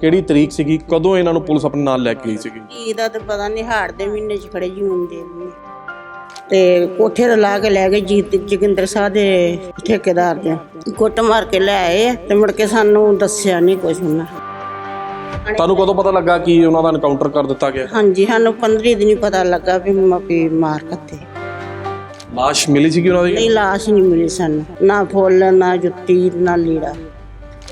ਕਿਹੜੀ ਤਰੀਕ ਸੀਗੀ? ਕਦੋਂ ਇਹਨਾਂ ਨੂੰ ਪੁਲਿਸ ਆਪਣੇ ਨਾਲ ਲੈ ਕੇ ਗਈ ਸੀਗੀ? ਇਹਦਾ ਤਾਂ ਪਤਾ ਨਹੀਂ ਹਾੜ ਦੇ ਮਹੀਨੇ ਚ ਖੜੇ ਜੂਨ ਦੇ ਮਹੀਨੇ ਤੇ ਕੋਠੇ ਤੇ ਲਾ ਕੇ ਲੈ ਗਏ ਜੀਤ ਜੋਗਿੰਦਰ ਸਾਹਿਬ ਦੇ ਠੇਕੇਦਾਰ ਦੇ। ਕੁੱਟ ਮਾਰ ਕੇ ਲੈ ਆਏ ਆ ਤੇ ਮੁੜ ਕੇ ਸਾਨੂੰ ਦੱਸਿਆ ਨਹੀਂ ਕੁਝ ਉਹਨਾਂ। ਤੁਹਾਨੂੰ ਕਦੋਂ ਪਤਾ ਲੱਗਾ ਕਿ ਉਹਨਾਂ ਦਾ ਐਨਕਾਊਂਟਰ ਕਰ ਦਿੱਤਾ ਗਿਆ? ਹਾਂਜੀ ਸਾਨੂੰ 15 ਦਿਨ ਹੀ ਪਤਾ ਲੱਗਾ ਵੀ ਮਾਪੀ ਮਾਰ ਕੱਤੇ। ਲਾਸ਼ ਮਿਲੀ ਸੀਗੀ ਉਹਨਾਂ ਦੀ? ਨਹੀਂ ਲਾਸ਼ ਨਹੀਂ ਮਿਲੀ ਸਾਨੂੰ। ਨਾ ਫੁੱਲ ਨਾ ਜੁੱਤੀ ਨਾ ਲੀੜਾ।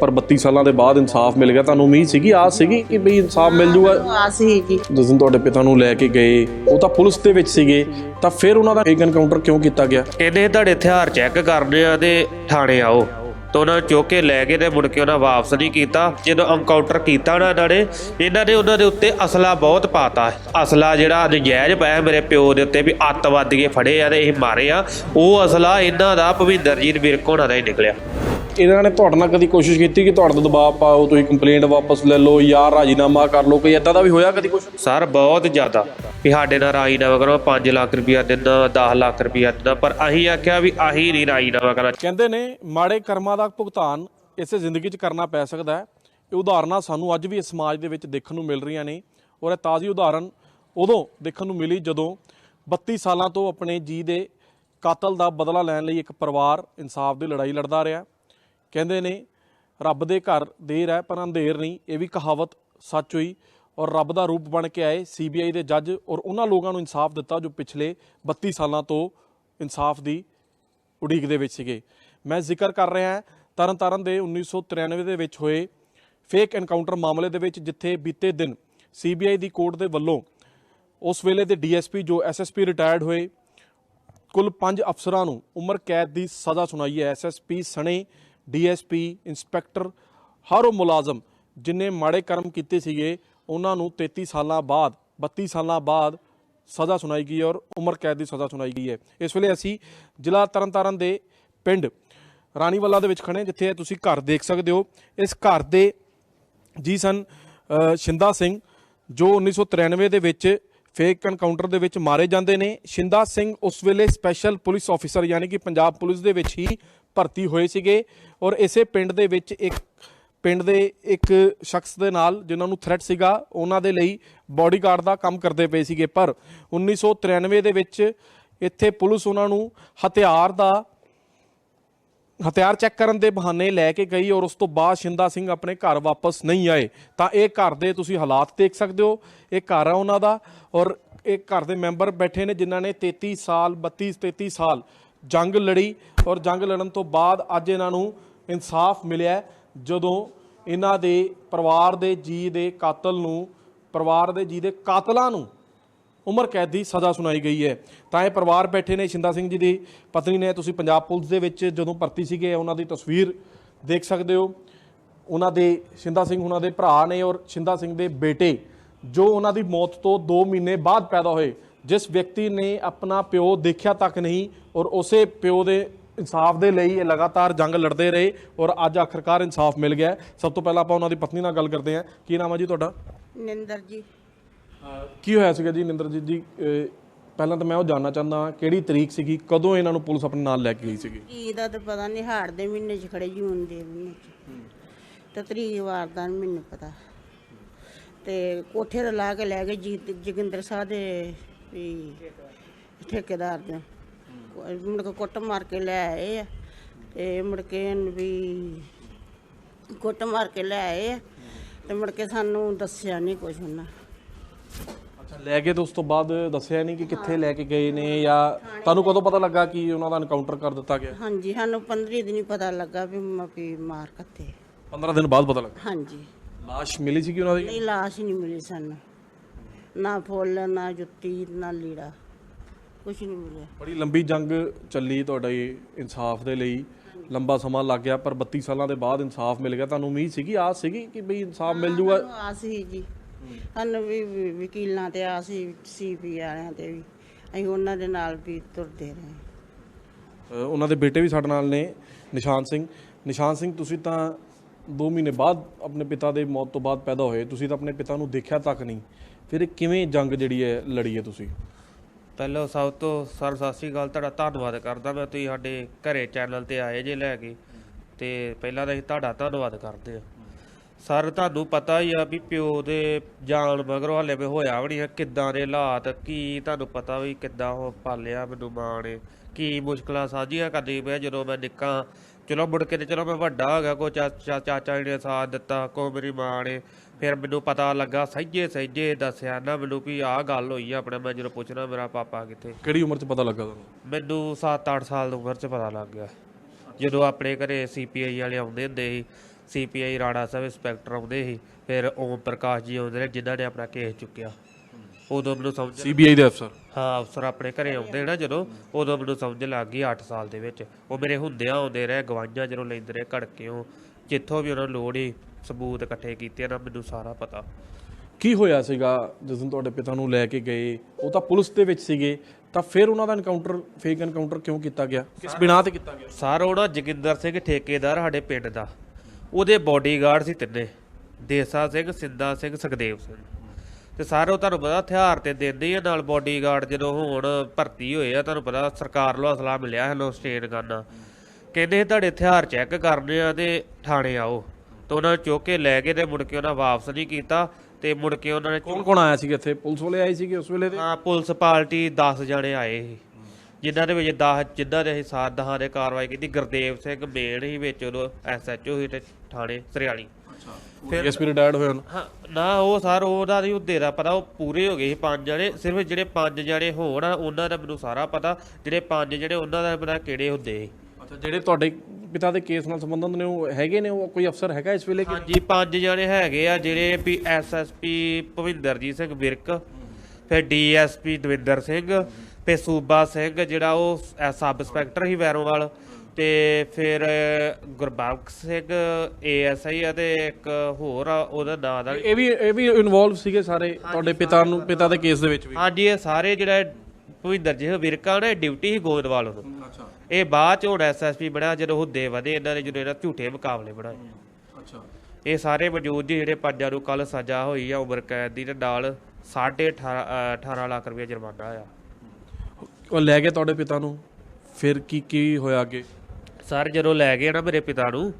ਪਰ 32 ਸਾਲਾਂ ਦੇ ਬਾਅਦ ਇਨਸਾਫ ਮਿਲ ਗਿਆ। ਤੁਹਾਨੂੰ ਉਮੀਦ ਸੀਗੀ ਆਸ ਸੀਗੀ ਕਿ ਬਈ ਇਨਸਾਫ ਮਿਲ ਜੂਗਾ? ਆਸ ਜੀ ਜਿਸ ਦਿਨ ਤੁਹਾਡੇ ਪਿਤਾ ਨੂੰ ਲੈ ਕੇ ਗਏ ਉਹ ਤਾਂ ਪੁਲਿਸ ਦੇ ਵਿੱਚ ਸੀਗੇ ਤਾਂ ਫਿਰ ਉਹਨਾਂ ਦਾ ਇੱਕ ਐਨਕਾਊਂਟਰ ਕਿਉਂ ਕੀਤਾ ਗਿਆ? ਕਹਿੰਦੇ ਤੁਹਾਡੇ ਹਥਿਆਰ ਚੈੱਕ ਕਰਨੇ ਆ ਤੇ ਥਾਣੇ ਆਓ। ਤਾਂ ਉਹਨਾਂ ਨੂੰ ਚੁੱਕ ਕੇ ਲੈ ਗਏ ਤੇ ਮੁੜ ਕੇ ਉਹਨਾਂ ਵਾਪਸ ਨਹੀਂ ਕੀਤਾ। ਜਦੋਂ ਐਨਕਾਊਂਟਰ ਕੀਤਾ ਨਾ ਇਹਨਾਂ ਨੇ ਇਹਨਾਂ ਨੇ ਉਹਨਾਂ ਦੇ ਉੱਤੇ ਅਸਲਾ ਬਹੁਤ ਪਾਤਾ। ਅਸਲਾ ਜਿਹੜਾ ਨਜਾਇਜ਼ ਪਾਇਆ ਮੇਰੇ ਪਿਓ ਦੇ ਉੱਤੇ ਵੀ ਅੱਤਵਾਦੀਏ ਫੜੇ ਆ ਤੇ ਇਹ ਮਾਰੇ ਆ। ਉਹ ਅਸਲਾ ਇਹਨਾਂ ਦਾ ਭਵਿੰਦਰਜੀਤ ਵਿਰਕ ਹੋਣਾ ਦਾ ਹੀ ਨਿਕਲਿਆ। ਇਹਨਾਂ ਨੇ ਤੁਹਾਡੇ ਨਾਲ ਕਦੀ ਕੋਸ਼ਿਸ਼ ਕੀਤੀ ਕਿ ਤੁਹਾਡੇ ਤੋਂ ਦਬਾਅ ਪਾਓ ਤੁਸੀਂ ਕੰਪਲੇਂਟ ਵਾਪਸ ਲੈ ਲਓ ਜਾਂ ਰਾਜੀਨਾਮਾ ਕਰ ਲਓ ਕੋਈ ਇਦਾਂ ਦਾ ਵੀ ਹੋਇਆ ਕਦੀ ਕੁਝ ਸਰ ਬਹੁਤ ਜ਼ਿਆਦਾ ਵੀ ਸਾਡੇ ਨਾਲ ਰਾਜੀਨਾਮਾ ਕਰੋ 5 ਲੱਖ ਰੁਪਇਆ ਦਿੰਦਾ 10 ਲੱਖ ਰੁਪਇਆ ਦਿੰਦਾ ਪਰ ਅਸੀਂ ਆਖਿਆ ਵੀ ਅਸੀਂ ਨਹੀਂ ਰਾਜੀਨਾਮਾ ਕਰਨਾ। ਕਹਿੰਦੇ ਨੇ ਮਾੜੇ ਕਰਮਾਂ ਦਾ ਭੁਗਤਾਨ ਇਸੇ ਜ਼ਿੰਦਗੀ 'ਚ ਕਰਨਾ ਪੈ ਸਕਦਾ ਹੈ। ਇਹ ਉਦਾਹਰਨਾਂ ਸਾਨੂੰ ਅੱਜ ਵੀ ਇਸ ਸਮਾਜ ਦੇ ਵਿੱਚ ਦੇਖਣ ਨੂੰ ਮਿਲ ਰਹੀਆਂ ਨੇ ਔਰ ਇਹ ਤਾਜ਼ੀ ਉਦਾਹਰਨ ਉਦੋਂ ਦੇਖਣ ਨੂੰ ਮਿਲੀ ਜਦੋਂ 32 ਸਾਲਾਂ ਤੋਂ ਆਪਣੇ ਜੀ ਦੇ ਕਾਤਲ ਦਾ ਬਦਲਾ ਲੈਣ ਲਈ ਇੱਕ ਪਰਿਵਾਰ ਇਨਸਾਫ ਦੀ ਲੜਾਈ ਲੜਦਾ ਰਿਹਾ। ਕਹਿੰਦੇ ਨੇ, ਰੱਬ ਦੇ ਘਰ ਦੇਰ ਹੈ, ਪਰ ਅੰਧੇਰ ਨਹੀਂ। ਇਹ ਵੀ ਕਹਾਵਤ ਸੱਚ ਹੋਈ ਔਰ ਰੱਬ ਦਾ ਰੂਪ ਬਣ ਕੇ ਆਏ ਸੀਬੀਆਈ ਦੇ ਜੱਜ ਔਰ ਉਹਨਾਂ ਲੋਕਾਂ ਨੂੰ ਇਨਸਾਫ ਦਿੱਤਾ ਜੋ ਪਿਛਲੇ 32 ਸਾਲਾਂ ਤੋਂ ਇਨਸਾਫ ਦੀ ਉਡੀਕ ਦੇ ਵਿੱਚ ਸੀਗੇ। ਮੈਂ ਜ਼ਿਕਰ ਕਰ ਰਿਹਾ ਹਾਂ, ਤਰਨਤਾਰਨ ਦੇ 1993 ਦੇ ਵਿੱਚ ਹੋਏ ਫੇਕ ਐਨਕਾਊਂਟਰ ਮਾਮਲੇ ਦੇ ਵਿੱਚ, ਜਿੱਥੇ ਬੀਤੇ ਦਿਨ ਸੀਬੀਆਈ ਦੀ ਕੋਰਟ ਦੇ ਵੱਲੋਂ ਉਸ ਵੇਲੇ ਦੇ ਡੀਐਸਪੀ ਜੋ ਐਸਐਸਪੀ ਰਿਟਾਇਰਡ ਹੋਏ, ਕੁੱਲ 5 ਅਫਸਰਾਂ ਨੂੰ ਉਮਰ ਕੈਦ ਦੀ ਸਜ਼ਾ ਸੁਣਾਈ ਹੈ। ਐਸਐਸਪੀ ਸਣੇ ਡੀਐਸਪੀ, ਇੰਸਪੈਕਟਰ, ਹਰ ਉਹ ਮੁਲਾਜ਼ਮ ਜਿਨੇ ਮਾੜੇ ਕਰਮ ਕੀਤੇ ਸੀਗੇ, ਉਹਨਾਂ ਨੂੰ 33 ਸਾਲਾਂ ਬਾਅਦ 32 ਸਾਲਾਂ ਬਾਅਦ ਸਜ਼ਾ ਸੁਣਾਈ ਗਈ ਔਰ ਉਮਰ ਕੈਦ ਦੀ ਸਜ਼ਾ ਸੁਣਾਈ ਗਈ ਹੈ। ਇਸ ਵੇਲੇ ਅਸੀਂ ਜ਼ਿਲ੍ਹਾ ਤਰਨਤਾਰਨ ਦੇ ਪਿੰਡ ਰਾਣੀਵਾਲਾ ਦੇ ਵਿੱਚ ਖੜੇ ਜਿੱਥੇ ਤੁਸੀਂ ਘਰ ਦੇਖ ਸਕਦੇ ਹੋ। ਇਸ ਘਰ ਦੇ ਜੀ ਸਨ ਸ਼ਿੰਦਾ ਸਿੰਘ, ਜੋ 1993 ਦੇ ਵਿੱਚ ਫੇਕ ਐਨਕਾਊਂਟਰ ਦੇ ਵਿੱਚ ਮਾਰੇ ਜਾਂਦੇ ਨੇ। ਸ਼ਿੰਦਾ ਸਿੰਘ ਉਸ ਵੇਲੇ ਸਪੈਸ਼ਲ ਪੁਲਿਸ ਆਫੀਸਰ, ਯਾਨੀ ਕਿ ਪੰਜਾਬ ਪੁਲਿਸ ਦੇ ਵਿੱਚ ਹੀ ਭਰਤੀ ਹੋਏ ਸੀਗੇ ਔਰ ਇਸੇ ਪਿੰਡ ਦੇ ਵਿੱਚ ਇੱਕ ਪਿੰਡ ਦੇ ਇੱਕ ਸ਼ਖਸ ਦੇ ਨਾਲ ਜਿਨ੍ਹਾਂ ਨੂੰ ਥ੍ਰੈਟ ਸੀਗਾ, ਉਹਨਾਂ ਦੇ ਲਈ ਬਾਡੀਗਾਰਡ ਦਾ ਕੰਮ ਕਰਦੇ ਪਏ ਸੀਗੇ। ਪਰ 1993 ਦੇ ਵਿੱਚ ਇੱਥੇ ਪੁਲਿਸ ਉਹਨਾਂ ਨੂੰ ਹਥਿਆਰ ਦਾ ਹਥਿਆਰ ਚੈੱਕ ਕਰਨ ਦੇ ਬਹਾਨੇ ਲੈ ਕੇ ਗਈ ਔਰ ਉਸ ਤੋਂ ਬਾਅਦ ਸ਼ਿੰਦਾ ਸਿੰਘ ਆਪਣੇ ਘਰ ਵਾਪਸ ਨਹੀਂ ਆਏ। ਤਾਂ ਇਹ ਘਰ ਦੇ ਤੁਸੀਂ ਹਾਲਾਤ ਦੇਖ ਸਕਦੇ ਹੋ। ਇਹ ਘਰ ਆ ਉਹਨਾਂ ਦਾ ਔਰ ਇਹ ਘਰ ਦੇ ਮੈਂਬਰ ਬੈਠੇ ਨੇ ਜਿਨ੍ਹਾਂ ਨੇ 33 ਸਾਲ 32 33 ਸਾਲ ਜੰਗ ਲੜੀ ਔਰ ਜੰਗ ਲੜਨ ਤੋਂ ਬਾਅਦ ਅੱਜ ਇਹਨਾਂ ਨੂੰ ਇਨਸਾਫ ਮਿਲਿਆ ਜਦੋਂ ਇਹਨਾਂ ਦੇ ਪਰਿਵਾਰ ਦੇ ਜੀ ਦੇ ਕਾਤਲ ਨੂੰ, ਪਰਿਵਾਰ ਦੇ ਜੀ ਦੇ ਕਾਤਲਾਂ ਨੂੰ ਉਮਰ ਕੈਦ ਦੀ ਸਜ਼ਾ ਸੁਣਾਈ ਗਈ ਹੈ। ਤਾਂ ਇਹ ਪਰਿਵਾਰ ਬੈਠੇ ਨੇ। ਸ਼ਿੰਦਾ ਸਿੰਘ ਜੀ ਦੀ ਪਤਨੀ ਨੇ ਤੁਸੀਂ ਪੰਜਾਬ ਪੁਲਿਸ ਦੇ ਵਿੱਚ ਜਦੋਂ ਭਰਤੀ ਸੀਗੇ, ਉਹਨਾਂ ਦੀ ਤਸਵੀਰ ਦੇਖ ਸਕਦੇ ਹੋ। ਉਹਨਾਂ ਦੇ, ਸ਼ਿੰਦਾ ਸਿੰਘ ਉਹਨਾਂ ਦੇ ਭਰਾ ਨੇ ਔਰ ਸ਼ਿੰਦਾ ਸਿੰਘ ਦੇ ਬੇਟੇ, ਜੋ ਉਹਨਾਂ ਦੀ ਮੌਤ ਤੋਂ 2 ਮਹੀਨੇ ਬਾਅਦ ਪੈਦਾ ਹੋਏ। ਜਿਸ ਵਿਅਕਤੀ ਨੇ ਆਪਣਾ ਪਿਓ ਦੇਖਿਆ ਤੱਕ ਨਹੀਂ ਔਰ ਉਸੇ ਪਿਓ ਦੇ ਇਨਸਾਫ ਦੇ ਲਈ ਇਹ ਲਗਾਤਾਰ ਜੰਗ ਲੜਦੇ ਰਹੇ ਔਰ ਅੱਜ ਆਖਰਕਾਰ ਇਨਸਾਫ ਮਿਲ ਗਿਆ ਹੈ। ਸਭ ਤੋਂ ਪਹਿਲਾਂ ਆਪਾਂ ਉਹਨਾਂ ਦੀ ਪਤਨੀ ਨਾਲ ਗੱਲ ਕਰਦੇ ਹਾਂ। ਕੀ ਨਾਮ ਹੈ ਜੀ ਤੁਹਾਡਾ? ਨਿੰਦਰ ਜੀ। ਕੀ ਹੋਇਆ ਸੀਗਾ ਜੀ ਨਿੰਦਰਜੀਤ ਜੀ? ਅਹ ਪਹਿਲਾਂ ਤਾਂ ਮੈਂ ਉਹ ਜਾਨਣਾ ਚਾਹੁੰਦਾ ਹਾਂ ਕਿਹੜੀ ਤਰੀਕ ਸੀਗੀ ਕਦੋਂ ਇਹਨਾਂ ਨੂੰ ਪੁਲਿਸ ਆਪਣੇ ਨਾਲ ਲੈ ਕੇ ਗਈ ਸੀਗੀ? ਇਹਦਾ ਤਾਂ ਪਤਾ ਨਹੀਂ ਹਾੜ ਦੇ ਮਹੀਨੇ ਚ ਖੜੇ ਜੂਨ ਦੇ ਮਹੀਨੇ ਚ। ਤੇ ਤਰੀਕ ਵਾਰ ਦਾ ਨੀ ਮੈਨੂੰ ਪਤਾ। ਤੇ ਕੋਠੇ ਤੇ ਲਾ ਕੇ ਲੈ ਗਏ ਜੀਤ ਜੋਗਿੰਦਰ ਸਾਹਿਬ ਦੇ ਵੀ ਠੇਕੇਦਾਰ ਦੇ ਮੁੜ ਕੇ ਕੁੱਟ ਮਾਰ ਕੇ ਲੈ ਆਏ ਆ। ਤੇ ਮੁੜ ਕੇ ਇਹਨੂੰ ਵੀ ਕੁੱਟ ਮਾਰ ਕੇ ਲੈ ਆਏ ਆ। ਤੇ ਮੁੜ ਕੇ ਸਾਨੂੰ ਦੱਸਿਆ ਨਹੀਂ ਕੁਝ ਉਹਨਾਂ। ਅੱਛਾ ਲੈ ਕੇ ਤੇ ਉਸ ਤੋਂ ਬਾਅਦ ਦੱਸਿਆ ਨਹੀਂ ਕਿ ਕਿੱਥੇ ਲੈ ਕੇ ਗਏ ਨੇ ਜਾਂ ਤੁਹਾਨੂੰ ਕਦੋਂ ਪਤਾ ਲੱਗਾ ਕਿ ਉਹਨਾਂ ਦਾ ਐਨਕਾਊਂਟਰ ਕਰ ਦਿੱਤਾ ਗਿਆ? ਹਾਂਜੀ ਸਾਨੂੰ 15 ਦਿਨ ਹੀ ਪਤਾ ਲੱਗਾ ਵੀ ਮਾਪੀ ਮਾਰ ਕੱਤੇ। 15 ਦਿਨ ਬਾਅਦ ਪਤਾ ਲੱਗਾ? ਹਾਂਜੀ। ਲਾਸ਼ ਮਿਲੀ ਸੀਗੀ ਉਹਨਾਂ ਦੀ? ਨਹੀਂ ਲਾਸ਼ ਨਹੀਂ ਮਿਲੀ ਸਾਨੂੰ। ਨਾ ਫੁੱਲ ਨਾ ਜੁੱਤੀ ਨਾ ਲੀੜਾ। ਕੁਝ ਨਹੀਂ ਮਿਲਿਆ। ਬੜੀ ਲੰਬੀ ਜੰਗ ਚੱਲੀ ਤੁਹਾਡਾ ਇਨਸਾਫ ਦੇ ਲਈ। ਲੰਬਾ ਸਮਾਂ ਲੱਗ ਗਿਆ ਪਰ 32 ਸਾਲਾਂ ਦੇ ਬਾਅਦ ਇਨਸਾਫ ਮਿਲ ਗਿਆ। ਤੁਹਾਨੂੰ ਉਮੀਦ ਸੀਗੀ ਆਸ ਸੀਗੀ ਕਿ ਬਈ ਇਨਸਾਫ ਮਿਲ ਜੂਗਾ? ਸਾਨੂੰ ਆਸ ਸੀ ਜੀ। ਸਾਨੂੰ ਵੀ ਵੀ ਵਕੀਲਾਂ ਤੇ ਆਸ ਸੀ ਸੀਪੀ ਵਾਲਿਆਂ ਤੇ ਵੀ। ਅਸੀਂ ਉਹਨਾਂ ਦੇ ਨਾਲ ਵੀ ਤੁਰਦੇ ਰਹੇ। ਉਹਨਾਂ ਦੇ ਬੇਟੇ ਵੀ ਸਾਡੇ ਨਾਲ ਨੇ ਨਿਸ਼ਾਨ ਸਿੰਘ। ਨਿਸ਼ਾਨ ਸਿੰਘ ਤੁਸੀਂ ਤਾਂ 2 ਮਹੀਨੇ ਬਾਅਦ ਆਪਣੇ ਪਿਤਾ ਦੇ ਮੌਤ ਤੋਂ ਬਾਅਦ ਪੈਦਾ ਹੋਏ। ਤੁਸੀਂ ਤਾਂ ਆਪਣੇ ਪਿਤਾ ਨੂੰ ਦੇਖਿਆ ਤੱਕ ਨਹੀਂ। ਫਿਰ ਇਹ ਕਿਵੇਂ ਜੰਗ ਜਿਹੜੀ ਹੈ ਲੜੀ ਹੈ ਤੁਸੀਂ? ਪਹਿਲਾਂ ਸਭ ਤੋਂ ਸਰ ਸਤਿ ਸ਼੍ਰੀ ਅਕਾਲ, ਤੁਹਾਡਾ ਧੰਨਵਾਦ ਕਰਦਾ ਮੈਂ ਤੁਸੀਂ ਸਾਡੇ ਘਰੇ ਚੈਨਲ ਤੇ ਆਏ ਜੇ ਲੈ ਕੇ। ਤੇ ਪਹਿਲਾਂ ਤਾਂ ਅਸੀਂ ਤੁਹਾਡਾ ਧੰਨਵਾਦ ਕਰਦੇ ਆ ਸਰ, ਤੁਹਾਨੂੰ ਪਤਾ ਹੀ ਆ ਵੀ ਪਿਓ ਦੇ ਜਾਣ ਮਗਰੋਂ ਹਲੇ ਵੀ ਹੋਇਆ ਵੀ ਨਹੀਂ ਆ ਕਿੱਦਾਂ ਦੇ ਹਾਲਾਤ, ਕੀ ਤੁਹਾਨੂੰ ਪਤਾ ਵੀ ਕਿੱਦਾਂ ਉਹ ਪਾਲਿਆ ਮੈਨੂੰ ਮਾਂ ਨੇ, ਕੀ ਮੁਸ਼ਕਲਾਂ ਸਾਂਝੀਆਂ ਕਰਦੀ ਪਿਆ ਜਦੋਂ ਮੈਂ ਨਿੱਕਾ। ਚਲੋ ਮੁੜ ਕੇ ਤੇ ਚਲੋ ਮੈਂ ਵੱਡਾ ਹੋ ਗਿਆ ਕੋ ਚਾਚਾ ਚਾਚਾ ਜੀ ਨੇ ਸਾਥ ਦਿੱਤਾ ਕੋ ਮੇਰੀ ਮਾਂ ਨੇ। ਫਿਰ ਮੈਨੂੰ ਪਤਾ ਲੱਗਾ ਸਹਿਜੇ ਸਹਿਜੇ ਦੱਸਿਆ ਨਾ ਮੈਨੂੰ ਵੀ ਆਹ ਗੱਲ ਹੋਈ ਆ ਆਪਣੇ ਮੈਂ ਜਦੋਂ ਪੁੱਛਣਾ ਮੇਰਾ ਪਾਪਾ ਕਿੱਥੇ। ਕਿਹੜੀ ਉਮਰ 'ਚ ਪਤਾ ਲੱਗਾ ਤੁਹਾਨੂੰ? ਮੈਨੂੰ 7-8 ਸਾਲ ਦੀ ਉਮਰ 'ਚ ਪਤਾ ਲੱਗ ਗਿਆ। ਜਦੋਂ ਆਪਣੇ ਘਰੇ ਸੀਪੀਆਈ ਵਾਲੇ ਆਉਂਦੇ ਹੁੰਦੇ ਸੀ ਸੀਪੀਆਈ ਰਾਣਾ ਸਾਹਿਬ ਇੰਸਪੈਕਟਰ ਆਉਂਦੇ ਸੀ ਫਿਰ ਓਮ ਪ੍ਰਕਾਸ਼ ਜੀ ਆਉਂਦੇ ਨੇ ਜਿਨ੍ਹਾਂ ਨੇ ਆਪਣਾ ਕੇਸ ਚੁੱਕਿਆ। ਉਦੋਂ ਮੈਨੂੰ ਸਮਝ ਸੀਬੀਆਈ ਦੇ ਅਫਸਰ? ਹਾਂ ਅਫਸਰ ਆਪਣੇ ਘਰੇ ਆਉਂਦੇ ਨਾ ਜਦੋਂ ਉਦੋਂ ਮੈਨੂੰ ਸਮਝ ਲੱਗ ਗਈ 8 ਸਾਲ ਦੇ ਵਿੱਚ। ਉਹ ਮੇਰੇ ਹੁੰਦਿਆਂ ਆਉਂਦੇ ਰਹੇ ਗਵਾਹੀਆਂ ਜਦੋਂ ਲੈਂਦੇ ਰਹੇ ਘੜਕਿਓ ਜਿੱਥੋਂ ਵੀ ਉਹਨਾਂ ਨੂੰ ਲੋੜ ਹੀ ਸਬੂਤ ਇਕੱਠੇ ਕੀਤੇ ਨਾ ਮੈਨੂੰ ਸਾਰਾ ਪਤਾ। ਕੀ ਹੋਇਆ ਸੀਗਾ ਜਦੋਂ ਤੁਹਾਡੇ ਪਿਤਾ ਨੂੰ ਲੈ ਕੇ ਗਏ ਉਹ ਤਾਂ ਪੁਲਿਸ ਦੇ ਵਿੱਚ ਸੀਗੇ ਤਾਂ ਫਿਰ ਉਹਨਾਂ ਦਾ ਐਨਕਾਊਂਟਰ ਫੇਕ ਐਨਕਾਊਂਟਰ ਕਿਉਂ ਕੀਤਾ ਗਿਆ? ਕਿਸ ਬਿਨਾਂ ਤੇ ਕੀਤਾ ਗਿਆ? ਸਰ ਉਹ ਨਾ ਜੋਗਿੰਦਰ ਸਿੰਘ ਠੇਕੇਦਾਰ ਸਾਡੇ ਪਿੰਡ ਦਾ। ਉਹਦੇ ਬਾਡੀਗਾਰਡ ਸੀ ਤਿੰਨੇ ਦੇਸਾ ਸਿੰਘ ਸਿੰਦਾ ਸਿੰਘ ਸੁਖਦੇਵ ਸਿੰਘ। ਤੇ ਸਾਰੇ ਉਹ ਤੁਹਾਨੂੰ ਪਤਾ ਹਥਿਆਰ ਤੇ ਦਿੰਦੇ ਹੀ ਆ ਨਾਲ ਬਾਡੀਗਾਰਡ ਜਦੋਂ ਹੁਣ ਭਰਤੀ ਹੋਏ ਆ ਤੁਹਾਨੂੰ ਪਤਾ ਸਰਕਾਰ ਵੱਲੋਂ ਅਸਲਾ ਮਿਲਿਆ ਹੈਲੋ ਸਟੇਟ ਗਾਨਾ। ਕਹਿੰਦੇ ਤੁਹਾਡੇ ਹਥਿਆਰ ਚੈੱਕ ਕਰਨੇ ਆ ਤੇ ਥਾਣੇ ਆਓ। ਤਾਂ ਉਹਨਾਂ ਨੂੰ ਚੁੱਕ ਕੇ ਲੈ ਗਏ ਤੇ ਮੁੜ ਕੇ ਉਹਨਾਂ ਵਾਪਸ ਨਹੀਂ ਕੀਤਾ ਤੇ ਮੁੜ ਕੇ ਉਹਨਾਂ ਨੇ ਕੌਣ ਕੌਣ ਆਇਆ ਸੀਗਾ ਇੱਥੇ? ਪੁਲਿਸ ਵਾਲੇ ਆਏ ਸੀਗੇ ਉਸ ਵੇਲੇ ਦੇ ਹਾਂ ਪੁਲਿਸ ਪਾਰਟੀ 10 ਜਣੇ ਆਏ ਸੀ। ਜਿਨ੍ਹਾਂ ਦੇ ਵਿੱਚ 10 ਜਿਨ੍ਹਾਂ ਦੇ ਅਸੀਂ ਸਾਥ ਦਹਾਂ ਦੇ ਕਾਰਵਾਈ ਕੀਤੀ। ਗੁਰਦੇਵ ਸਿੰਘ ਮੇਨ ਹੀ ਵਿੱਚ ਉਦੋਂ ਐਸਐਚਓ ਸੀ ਤੇ ਥਾਣੇ ਸਰਿਆਲੀ। ਡੀਐਸਪੀ ਰਿਟਾਇਰਡ ਹੋਏ ਹਨ ਹਾਂ ਨਾ ਉਹ ਸਰ ਉਹਦਾ ਨਹੀਂ ਦਾ ਪਤਾ ਉਹ ਪੂਰੇ ਹੋ ਗਏ ਸੀ ਪੰਜ ਜਣੇ। ਸਿਰਫ ਜਿਹੜੇ ਪੰਜ ਜਣੇ ਹੋਣ ਆ, ਉਹਨਾਂ ਦਾ ਮੈਨੂੰ ਸਾਰਾ ਪਤਾ। ਜਿਹੜੇ ਪੰਜ ਜਿਹੜੇ ਉਹਨਾਂ ਦਾ ਪਤਾ ਕਿਹੜੇ ਹੁੰਦੇ ਸੀ। ਅੱਛਾ ਜਿਹੜੇ ਤੁਹਾਡੇ ਪਿਤਾ ਦੇ ਕੇਸ ਨਾਲ ਸੰਬੰਧਿਤ ਨੇ ਉਹ ਹੈਗੇ ਨੇ? ਉਹ ਕੋਈ ਅਫਸਰ ਹੈਗਾ ਇਸ ਵੇਲੇ ਕਿ ਹਾਂਜੀ ਪੰਜ ਜਣੇ ਹੈਗੇ ਆ ਜਿਹੜੇ ਵੀ ਐਸਐਸਪੀ ਭਵਿੰਦਰਜੀਤ ਸਿੰਘ ਵਿਰਕ ਫਿਰ ਡੀਐਸਪੀ ਦਵਿੰਦਰ ਸਿੰਘ ਫਿਰ ਸੂਬਾ ਸਿੰਘ ਜਿਹੜਾ ਉਹ ਸਬ ਇੰਸਪੈਕਟਰ ਹੀ ਵੈਰੋਵਾਲ ਤੇ ਫਿਰ ਗੁਰਬਖਸ਼ ਸਿੰਘ ਏਐਸਆਈ ਆ ਤੇ ਇੱਕ ਹੋਰ ਆ, ਉਹਦਾ ਨਾਂ ਦਾ ਇਹ ਵੀ ਇਹ ਵੀ ਇਨਵੋਲਵ ਸੀਗੇ ਸਾਰੇ ਤੁਹਾਡੇ ਪਿਤਾ ਨੂੰ ਪਿਤਾ ਦੇ ਕੇਸ ਦੇ ਵਿੱਚ ਵੀ? ਹਾਂਜੀ ਇਹ ਸਾਰੇ ਜਿਹੜਾ ਭਵਿੰਦਰਜੀਤ ਵਿਰਕਾ ਨੇ ਡਿਊਟੀ ਹੀ ਗੋਇੰਦਵਾਲ ਉਦੋਂ। ਅੱਛਾ। ਇਹ ਬਾਅਦ ਚ ਹੁਣ ਐਸਐਸਪੀ ਬਣਿਆ ਜਦੋਂ ਹੁੱਦੇ ਵਧੇ ਇਹਨਾਂ ਨੇ ਜਦੋਂ ਇਹਨਾਂ ਝੂਠੇ ਮੁਕਾਬਲੇ ਬਣਾਏ। ਅੱਛਾ। ਇਹ ਸਾਰੇ ਮੌਜੂਦ ਜੀ ਜਿਹੜੇ ਪੰਜਾਂ ਨੂੰ ਕੱਲ ਸਜ਼ਾ ਹੋਈ ਆ ਉਮਰ ਕੈਦ ਦੀ ਤੇ ਨਾਲ 18.5 18 ਲੱਖ ਰੁਪਏ ਜੁਰਮਾਨਾ ਆ ਉਹ ਲੈ ਗਏ ਤੁਹਾਡੇ ਪਿਤਾ ਨੂੰ? ਫਿਰ ਕੀ ਕੀ ਹੋਇਆ ਅੱਗੇ? ਸਰ ਜਦੋਂ ਲੈ ਗਏ ਨਾ ਮੇਰੇ ਪਿਤਾ ਨੂੰ